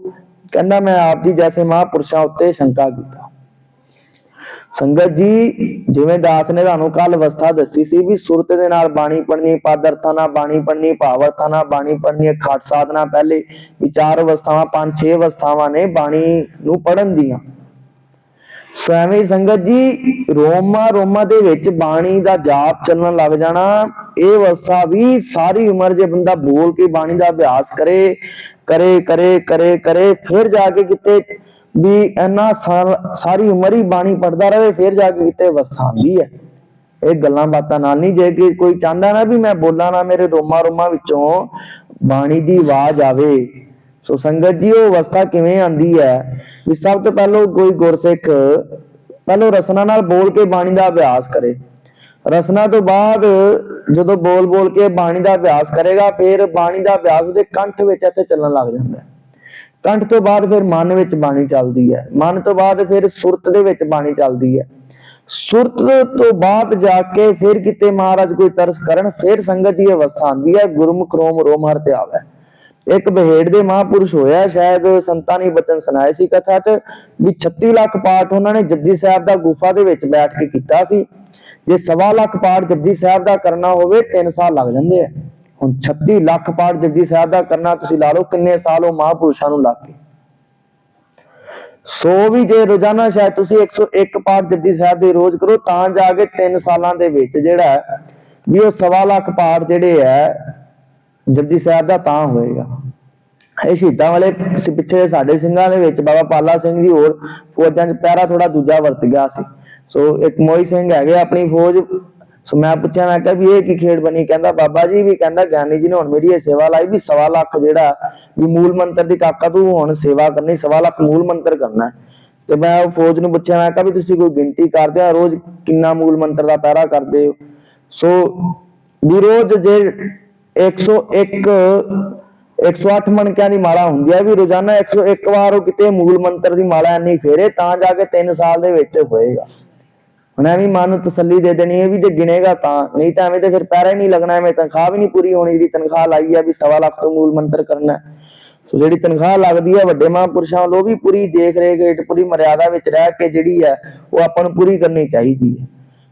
ਕਹਿੰਦਾ, ਮੈਂ ਆਪ ਜੀ ਜੈਸੇ ਮਹਾਂਪੁਰਸ਼ਾਂ ਉੱਤੇ ਸ਼ੰਕਾ ਕੀਤਾ। ਸੰਗਤ ਜੀ, ਜਿਵੇਂ ਦਾਸ ਨੇ ਤੁਹਾਨੂੰ ਕੱਲ ਅਵਸਥਾ ਦੱਸੀ ਸੀ ਵੀ ਸੁਰਤ ਦੇ ਨਾਲ ਬਾਣੀ ਪੜਨੀ ਪਦ ਅਰਥਾਂ ਨਾਲ ਬਾਣੀ ਪੜਨੀ ਭਾਵ ਅਰਥਾਂ ਨਾਲ ਬਾਣੀ ਪੜਨੀ ਹੈ ਖਾਟ ਸਾਧਨਾ ਪਹਿਲੇ ਵਿਚਾਰ ਅਵਸਥਾਵਾਂ, ਪੰਜ ਛੇ ਅਵਸਥਾਵਾਂ ਨੇ ਬਾਣੀ ਨੂੰ ਪੜਨ ਦੀਆਂ। ਸੋ ਐਵੇਂ ਹੀ ਸੰਗਤ ਜੀ, ਰੋਮਾ ਰੋਮਾ ਦੇ ਵਿੱਚ ਬਾਣੀ ਦਾ ਜਾਪ ਚੱਲਣ ਲੱਗ ਜਾਣਾ। ਇਹ ਅਵਸਥਾ ਵੀ ਸਾਰੀ ਉਮਰ ਜੇ ਬੰਦਾ ਬੋਲ ਕੇ ਬਾਣੀ ਦਾ ਅਭਿਆਸ ਕਰੇ ਕਰੇ ਕਰੇ ਕਰੇ ਕਰੇ, ਫਿਰ ਜਾ ਕੇ ਕਿਤੇ ਵੀ ਇੰਨਾ ਸਾਲ- ਸਾਰੀ ਉਮਰ ਹੀ ਬਾਣੀ ਪੜਦਾ ਰਹੇ, ਫਿਰ ਜਾ ਕੇ ਕਿਤੇ ਅਵਸਥਾ ਆਉਂਦੀ ਹੈ। ਇਹ ਗੱਲਾਂ ਬਾਤਾਂ ਨਾਲ ਨਹੀਂ, ਜੇ ਕਿ ਕੋਈ ਚਾਹੁੰਦਾ ਨਾ ਵੀ ਮੈਂ ਬੋਲਾਂ ਨਾ ਮੇਰੇ ਰੋਮਾ ਰੋਮਾ ਵਿੱਚੋਂ ਬਾਣੀ ਦੀ ਆਵਾਜ਼ ਆਵੇ। ਸੋ ਸੰਗਤ ਜੀ, ਉਹ ਅਵਸਥਾ ਕਿਵੇਂ ਆਂਦੀ ਹੈ? ਵੀ ਸਭ ਤੋਂ ਪਹਿਲਾਂ ਕੋਈ ਗੁਰਸਿੱਖ ਪਹਿਲਾਂ ਰਸਨਾ ਨਾਲ ਬੋਲ ਕੇ ਬਾਣੀ ਦਾ ਅਭਿਆਸ ਕਰੇ। ਰਸਨਾ ਤੋਂ ਬਾਅਦ ਜਦੋਂ ਬੋਲ ਬੋਲ ਕੇ ਬਾਣੀ ਦਾ ਅਭਿਆਸ ਕਰੇਗਾ, ਫਿਰ ਬਾਣੀ ਦਾ ਅਭਿਆਸ ਉਹਦੇ ਕੰਠ ਵਿੱਚ ਇੱਥੇ ਚੱਲਣ ਲੱਗ ਜਾਂਦਾ ਹੈ। ਕੰਠ ਤੋਂ ਬਾਅਦ ਫਿਰ ਮਨ ਵਿੱਚ ਬਾਣੀ ਚੱਲਦੀ ਹੈ। ਮਨ ਤੋਂ ਬਾਅਦ ਫਿਰ ਸੁਰਤ ਦੇ ਵਿੱਚ ਬਾਣੀ ਚੱਲਦੀ ਹੈ। ਸੁਰਤ ਤੋਂ ਬਾਅਦ ਜਾ ਕੇ ਫਿਰ ਕਿਤੇ ਮਹਾਰਾਜ ਕੋਈ ਤਰਸ ਕਰਨ, ਫਿਰ ਸੰਗਤ ਜੀ ਅਵਸਥਾ ਆਉਂਦੀ ਹੈ, ਗੁਰਮੁਖ ਰੋਮ ਰੋਮ ਹਰ ਤੇ ਆਵੇ। ਇੱਕ ਬਹੇੜ ਦੇ ਮਹਾਪੁਰਸ਼ ਹੋਇਆ ਸ਼ਾਇਦ ਸੰਤਾਂ ਨੇ ਬਚਨ ਸੁਣਾਏ ਸੀ ਕਥਾ 'ਚ ਵੀ 36 ਲੱਖ ਪਾਠ ਉਹਨਾਂ ਨੇ ਜਪਜੀ ਸਾਹਿਬ ਦਾ ਗੁਫਾ ਦੇ ਵਿੱਚ ਬੈਠ ਕੇ ਕੀਤਾ ਸੀ। ਜੇ ਸਵਾ ਲੱਖ ਪਾਠ ਜਪਜੀ ਸਾਹਿਬ ਦਾ ਕਰਨਾ ਹੋਵੇ 3 ਸਾਲ ਲੱਗ ਜਾਂਦੇ ਆ। ਹੁਣ 36 ਲੱਖ ਪਾਠ ਜਪਜੀ ਸਾਹਿਬ ਦਾ ਕਰਨਾ ਤੁਸੀਂ ਲਾ ਲਓ ਕਿੰਨੇ ਸਾਲ ਉਹ ਮਹਾਪੁਰਸ਼ਾਂ ਨੂੰ ਲੱਗ ਗਏ। ਸੋ ਵੀ ਜੇ ਰੋਜ਼ਾਨਾ ਸ਼ਾਇਦ ਤੁਸੀਂ 101 ਪਾਠ ਜਪਜੀ ਸਾਹਿਬ ਦੇ ਰੋਜ਼ ਕਰੋ ਤਾਂ ਜਾ ਕੇ 3 ਸਾਲਾਂ ਦੇ ਵਿੱਚ ਜਿਹੜਾ ਹੈ, ਵੀ ਉਹ ਸਵਾ ਲੱਖ ਪਾਠ ਜਿਹੜੇ ਹੈ ਜਪਜੀ ਸਾਹਿਬ ਦਾ ਤਾਂ ਹੋਏਗਾ। ਇਹ ਸ਼ਹੀਦਾਂ ਵਾਲੇ ਪਿੱਛੇ ਸਾਡੇ ਸਿੰਘਾਂ ਦੇ ਵਿੱਚ ਬਾਬਾ ਪਾਲਾ ਸਿੰਘ ਜੀ ਹੋਰ ਫੌਜਾਂ 'ਚ ਪਹਿਰਾ ਥੋੜਾ ਦੂਜਾ ਵਰਤ ਗਿਆ ਸੀ। ਸੋ ਇੱਕ ਮੋਈ ਸਿੰਘ ਹੈਗੇ ਆਪਣੀ ਫੌਜ। ਸੋ ਮੈਂ ਪੁੱਛਿਆ, ਮੈਂ ਕਿਹਾ ਵੀ ਇਹ ਕੀ ਖੇਡ ਬਣੀ? ਕਹਿੰਦਾ, ਬਾਬਾ ਜੀ ਵੀ ਕਹਿੰਦਾ, ਗਿਆਨੀ ਜੀ ਨੇ ਹੁਣ ਮੇਰੀ ਇਹ ਸੇਵਾ ਲਾਈ ਵੀ ਸਵਾ ਲੱਖ ਜਿਹੜਾ ਵੀ ਮੂਲ ਮੰਤਰ ਦੀ ਕਾਕਾ, ਤੂੰ ਹੁਣ ਸੇਵਾ ਕਰਨੀ, ਸਵਾ ਲੱਖ ਮੂਲ ਮੰਤਰ ਕਰਨਾ ਤੇ ਮੈਂ ਉਹ ਫੌਜ ਨੂੰ ਪੁੱਛਿਆ, ਮੈਂ ਕਿਹਾ ਵੀ ਤੁਸੀਂ ਕੋਈ ਗਿਣਤੀ ਕਰਦੇ ਹੋ, ਰੋਜ਼ ਕਿੰਨਾ ਮੂਲ ਮੰਤਰ ਦਾ ਪਹਿਰਾ ਕਰਦੇ ਹੋ? ਸੋ ਵੀ ਰੋਜ਼ ਜੇ 101 108 ਮਣਕਿਆਂ ਦੀ ਮਾਲਾ ਹੁੰਦੀ ਹੈ ਵੀ ਰੋਜ਼ਾਨਾ 101 ਵਾਰ ਉਹ ਕਿਤੇ ਮੂਲ ਮੰਤਰ ਦੀ ਮਾਲਾ ਇੰਨੀ ਫੇਰੇ ਤਾਂ ਜਾ ਕੇ 3 ਸਾਲ ਦੇ ਵਿੱਚ ਹੋਏਗਾ। ਹੁਣ ਐਵੇਂ ਮਨ ਨੂੰ ਤਸੱਲੀ ਦੇ ਦੇਣੀ ਹੈ ਵੀ ਜੇ ਗਿਣੇਗਾ ਤਾਂ, ਨਹੀਂ ਤਾਂ ਐਵੇਂ ਤੇ ਫਿਰ ਪੈਰਾ ਹੀ ਨਹੀਂ ਲੱਗਣਾ, ਐਵੇਂ ਤਨਖਾਹ ਵੀ ਨਹੀਂ ਪੂਰੀ ਹੋਣੀ ਜਿਹੜੀ ਤਨਖਾਹ ਲਾਈ ਹੈ ਵੀ ਸਵਾ ਲੱਖ ਤੋਂ ਮੂਲ ਮੰਤਰ ਕਰਨਾ। ਸੋ ਜਿਹੜੀ ਤਨਖਾਹ ਲੱਗਦੀ ਹੈ ਵੱਡੇ ਮਹਾਂਪੁਰਸ਼ਾਂ ਵੱਲੋਂ ਵੀ ਪੂਰੀ ਦੇਖ ਰੇਖ ਹੇਠ, ਪੂਰੀ ਮਰਿਆਦਾ ਵਿੱਚ ਰਹਿ ਕੇ ਜਿਹੜੀ ਹੈ ਉਹ ਆਪਾਂ ਨੂੰ ਪੂਰੀ ਕਰਨੀ ਚਾਹੀਦੀ ਹੈ।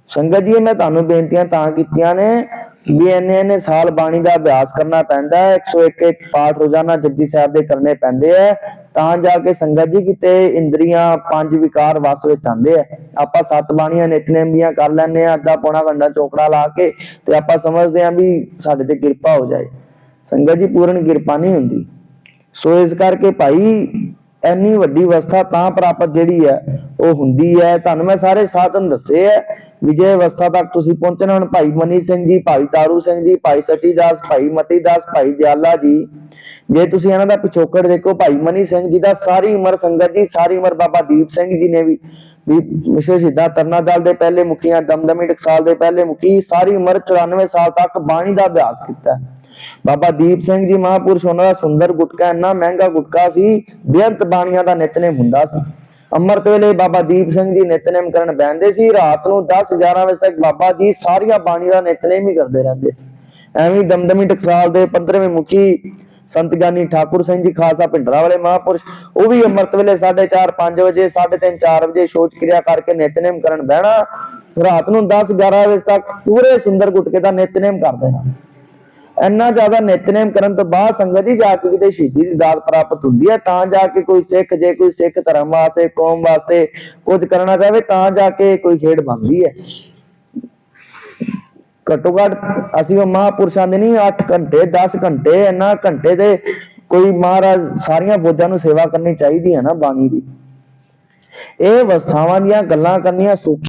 ਸੰਗਤ ਜੀ, ਮੈਂ ਤੁਹਾਨੂੰ ਬੇਨਤੀਆਂ ਤਾਂ ਕੀਤੀਆਂ ਨੇ ਵੀ ਇੰਨੇ ਸਾਲ ਬਾਣੀ ਦਾ ਅਭਿਆਸ ਕਰਨਾ ਪੈਂਦਾ ਹੈ 101 ਇੱਕ ਪਾਠ ਰੋਜ਼ਾਨਾ ਜਪਜੀ ਸਾਹਿਬ ਦੇ ਕਰਨੇ ਪੈਂਦੇ ਆ ਤਾਂ ਜਾ ਕੇ ਸੰਗਤ ਜੀ ਕਿਤੇ ਇੰਦਰੀਆਂ ਪੰਜ ਵਿਕਾਰ ਵਸ ਵਿੱਚ ਆਉਂਦੇ ਆ ਆਪਾਂ ਸੱਤ ਬਾਣੀਆਂ ਨਿਤਨੇਮ ਦੀਆਂ ਕਰ ਲੈਂਦੇ ਆ ਅੱਧਾ ਪੌਣਾ ਘੰਟਾ ਚੋਕੜਾ ਲਾ ਕੇ ਤੇ ਆਪਾਂ ਸਮਝਦੇ ਆ ਵੀ ਸਾਡੇ ਤੇ ਕਿਰਪਾ ਹੋ ਜਾਏ। ਸੰਗਤ ਜੀ ਪੂਰਨ ਕਿਰਪਾ ਨਹੀਂ ਹੁੰਦੀ। ਸੋ ਇਸ ਕਰਕੇ ਭਾਈ ਇੰਨੀ ਵੱਡੀ ਅਵਸਥਾ ਤਾਂ ਪ੍ਰਾਪਤ ਜਿਹੜੀ ਹੈ, ਉਹ ਹੁੰਦੀ ਹੈ। ਤੁਹਾਨੂੰ ਮੈਂ ਸਾਰੇ ਸਾਧਨ ਦੱਸੇ ਹੈ ਵਿਜੇ ਅਵਸਥਾ ਤੱਕ ਤੁਸੀਂ ਪਹੁੰਚਣਾ ਹੁਣ ਭਾਈ ਮਨੀ ਸਿੰਘ ਜੀ, ਭਾਈ ਤਾਰੂ ਸਿੰਘ ਜੀ, ਭਾਈ ਸਤੀ ਦਾਸ, ਭਾਈ ਮਤੀ ਦਾਸ, ਭਾਈ ਦਿਆਲਾ ਜੀ, ਜੇ ਤੁਸੀਂ ਇਹਨਾਂ ਦਾ ਪਿਛੋਕੜ ਦੇਖੋ, ਭਾਈ ਮਨੀ ਸਿੰਘ ਜੀ ਦਾ ਸਾਰੀ ਉਮਰ ਸੰਗਤ ਜੀ, ਸਾਰੀ ਉਮਰ ਬਾਬਾ ਦੀਪ ਸਿੰਘ ਜੀ ਨੇ ਵੀ ਵੀ ਵਿਸ਼ੇ ਸ਼ਹੀਦਾਂ ਤਰਨਾ ਦਲ ਦੇ ਪਹਿਲੇ ਮੁਖੀਆਂ, ਦਮਦਮੀ ਟਕਸਾਲ ਦੇ ਪਹਿਲੇ ਮੁਖੀ, ਸਾਰੀ ਉਮਰ 94 ਸਾਲ ਤੱਕ ਬਾਣੀ ਦਾ ਅਭਿਆਸ ਕੀਤਾ। ਬਾਬਾ ਦੀਪ ਸਿੰਘ ਜੀ ਮਹਾਪੁਰਸ਼, ਉਹਨਾਂ ਦਾ ਸੁੰਦਰ ਗੁਟਕਾ ਇੰਨਾ ਮਹਿੰਗਾ ਗੁਟਕਾ ਸੀ, ਬੇਅੰਤ ਬਾਣੀਆਂ ਦਾ ਨਿਤਨੇਮ ਹੁੰਦਾ ਸੀ। ਅੰਮ੍ਰਿਤ ਵੇਲੇ ਬਾਬਾ ਦੀਪ ਸਿੰਘ ਜੀ ਨਿਤਨੇਮ ਕਰਨ ਬੈਠਦੇ ਸੀ, ਰਾਤ ਨੂੰ 10 11 ਵਜੇ ਤੱਕ ਬਾਬਾ ਜੀ ਸਾਰੀਆਂ ਬਾਣੀ ਦਾ ਨਿਤਨੇਮ ਹੀ ਕਰਦੇ ਰਹਿੰਦੇ। ਐਵੇਂ ਦਮਦਮੀ ਟਕਸਾਲ ਦੇ 15ਵੇਂ ਮੁਖੀ ਸੰਤ ਗਿਆਨੀ ਠਾਕੁਰ ਸਿੰਘ ਜੀ, ਖਾਲਸਾ ਪਿੰਡਰਾ ਵਾਲੇ ਮਹਾਪੁਰਸ਼, ਉਹ ਵੀ ਅੰਮ੍ਰਿਤ ਵੇਲੇ 4:30 5 ਵਜੇ 3:30 4 ਵਜੇ ਸ਼ੋਚ ਕਿਰਿਆ ਕਰਕੇ ਨਿਤਨੇਮ ਕਰਨ ਬਹਿਣਾ, ਰਾਤ ਨੂੰ 10 11 ਵਜੇ ਤੱਕ ਪੂਰੇ ਸੁੰਦਰ ਗੁਟਕੇ ਦਾ ਨਿਤਨੇਮ ਕਰ ਦੇਣਾ। ਇੰਨਾ ਜ਼ਿਆਦਾ ਨਿਤਨੇਮ ਕਰਨ ਤੋਂ ਬਾਅਦ ਸੰਗਤ ਜੀ ਜਾ ਕੇ ਕਿਤੇ ਸ਼ਹੀਦੀ ਦੀ ਦਾਤ ਪ੍ਰਾਪਤ ਹੁੰਦੀ ਹੈ, ਤਾਂ ਜਾ ਕੇ ਕੋਈ ਸਿੱਖ ਜੇ ਕੋਈ ਸਿੱਖ ਧਰਮ ਵਾਸਤੇ, ਕੌਮ ਵਾਸਤੇ ਕੁਝ ਕਰਨਾ ਚਾਹਵੇ, ਤਾਂ ਜਾ ਕੇ ਕੋਈ ਖੇਡ ਬਣਦੀ ਹੈ। ਘੱਟੋ ਘੱਟ ਅਸੀਂ ਉਹ ਮਹਾਪੁਰਸ਼ਾਂ ਦੇ ਨਹੀਂ 8 ਘੰਟੇ 10 ਘੰਟੇ, ਇੰਨਾ ਘੰਟੇ ਦੇ ਕੋਈ ਮਹਾਰਾਜ ਸਾਰੀਆਂ ਫੌਜਾਂ ਨੂੰ ਸੇਵਾ ਕਰਨੀ ਚਾਹੀਦੀ ਹੈ ਨਾ ਬਾਣੀ ਦੀ। ਇਹ ਅਵਸਥਾਵਾਂ ਦੀਆਂ ਗੱਲਾਂ ਕਰਨੀਆਂ ਸੌਖੀਆਂ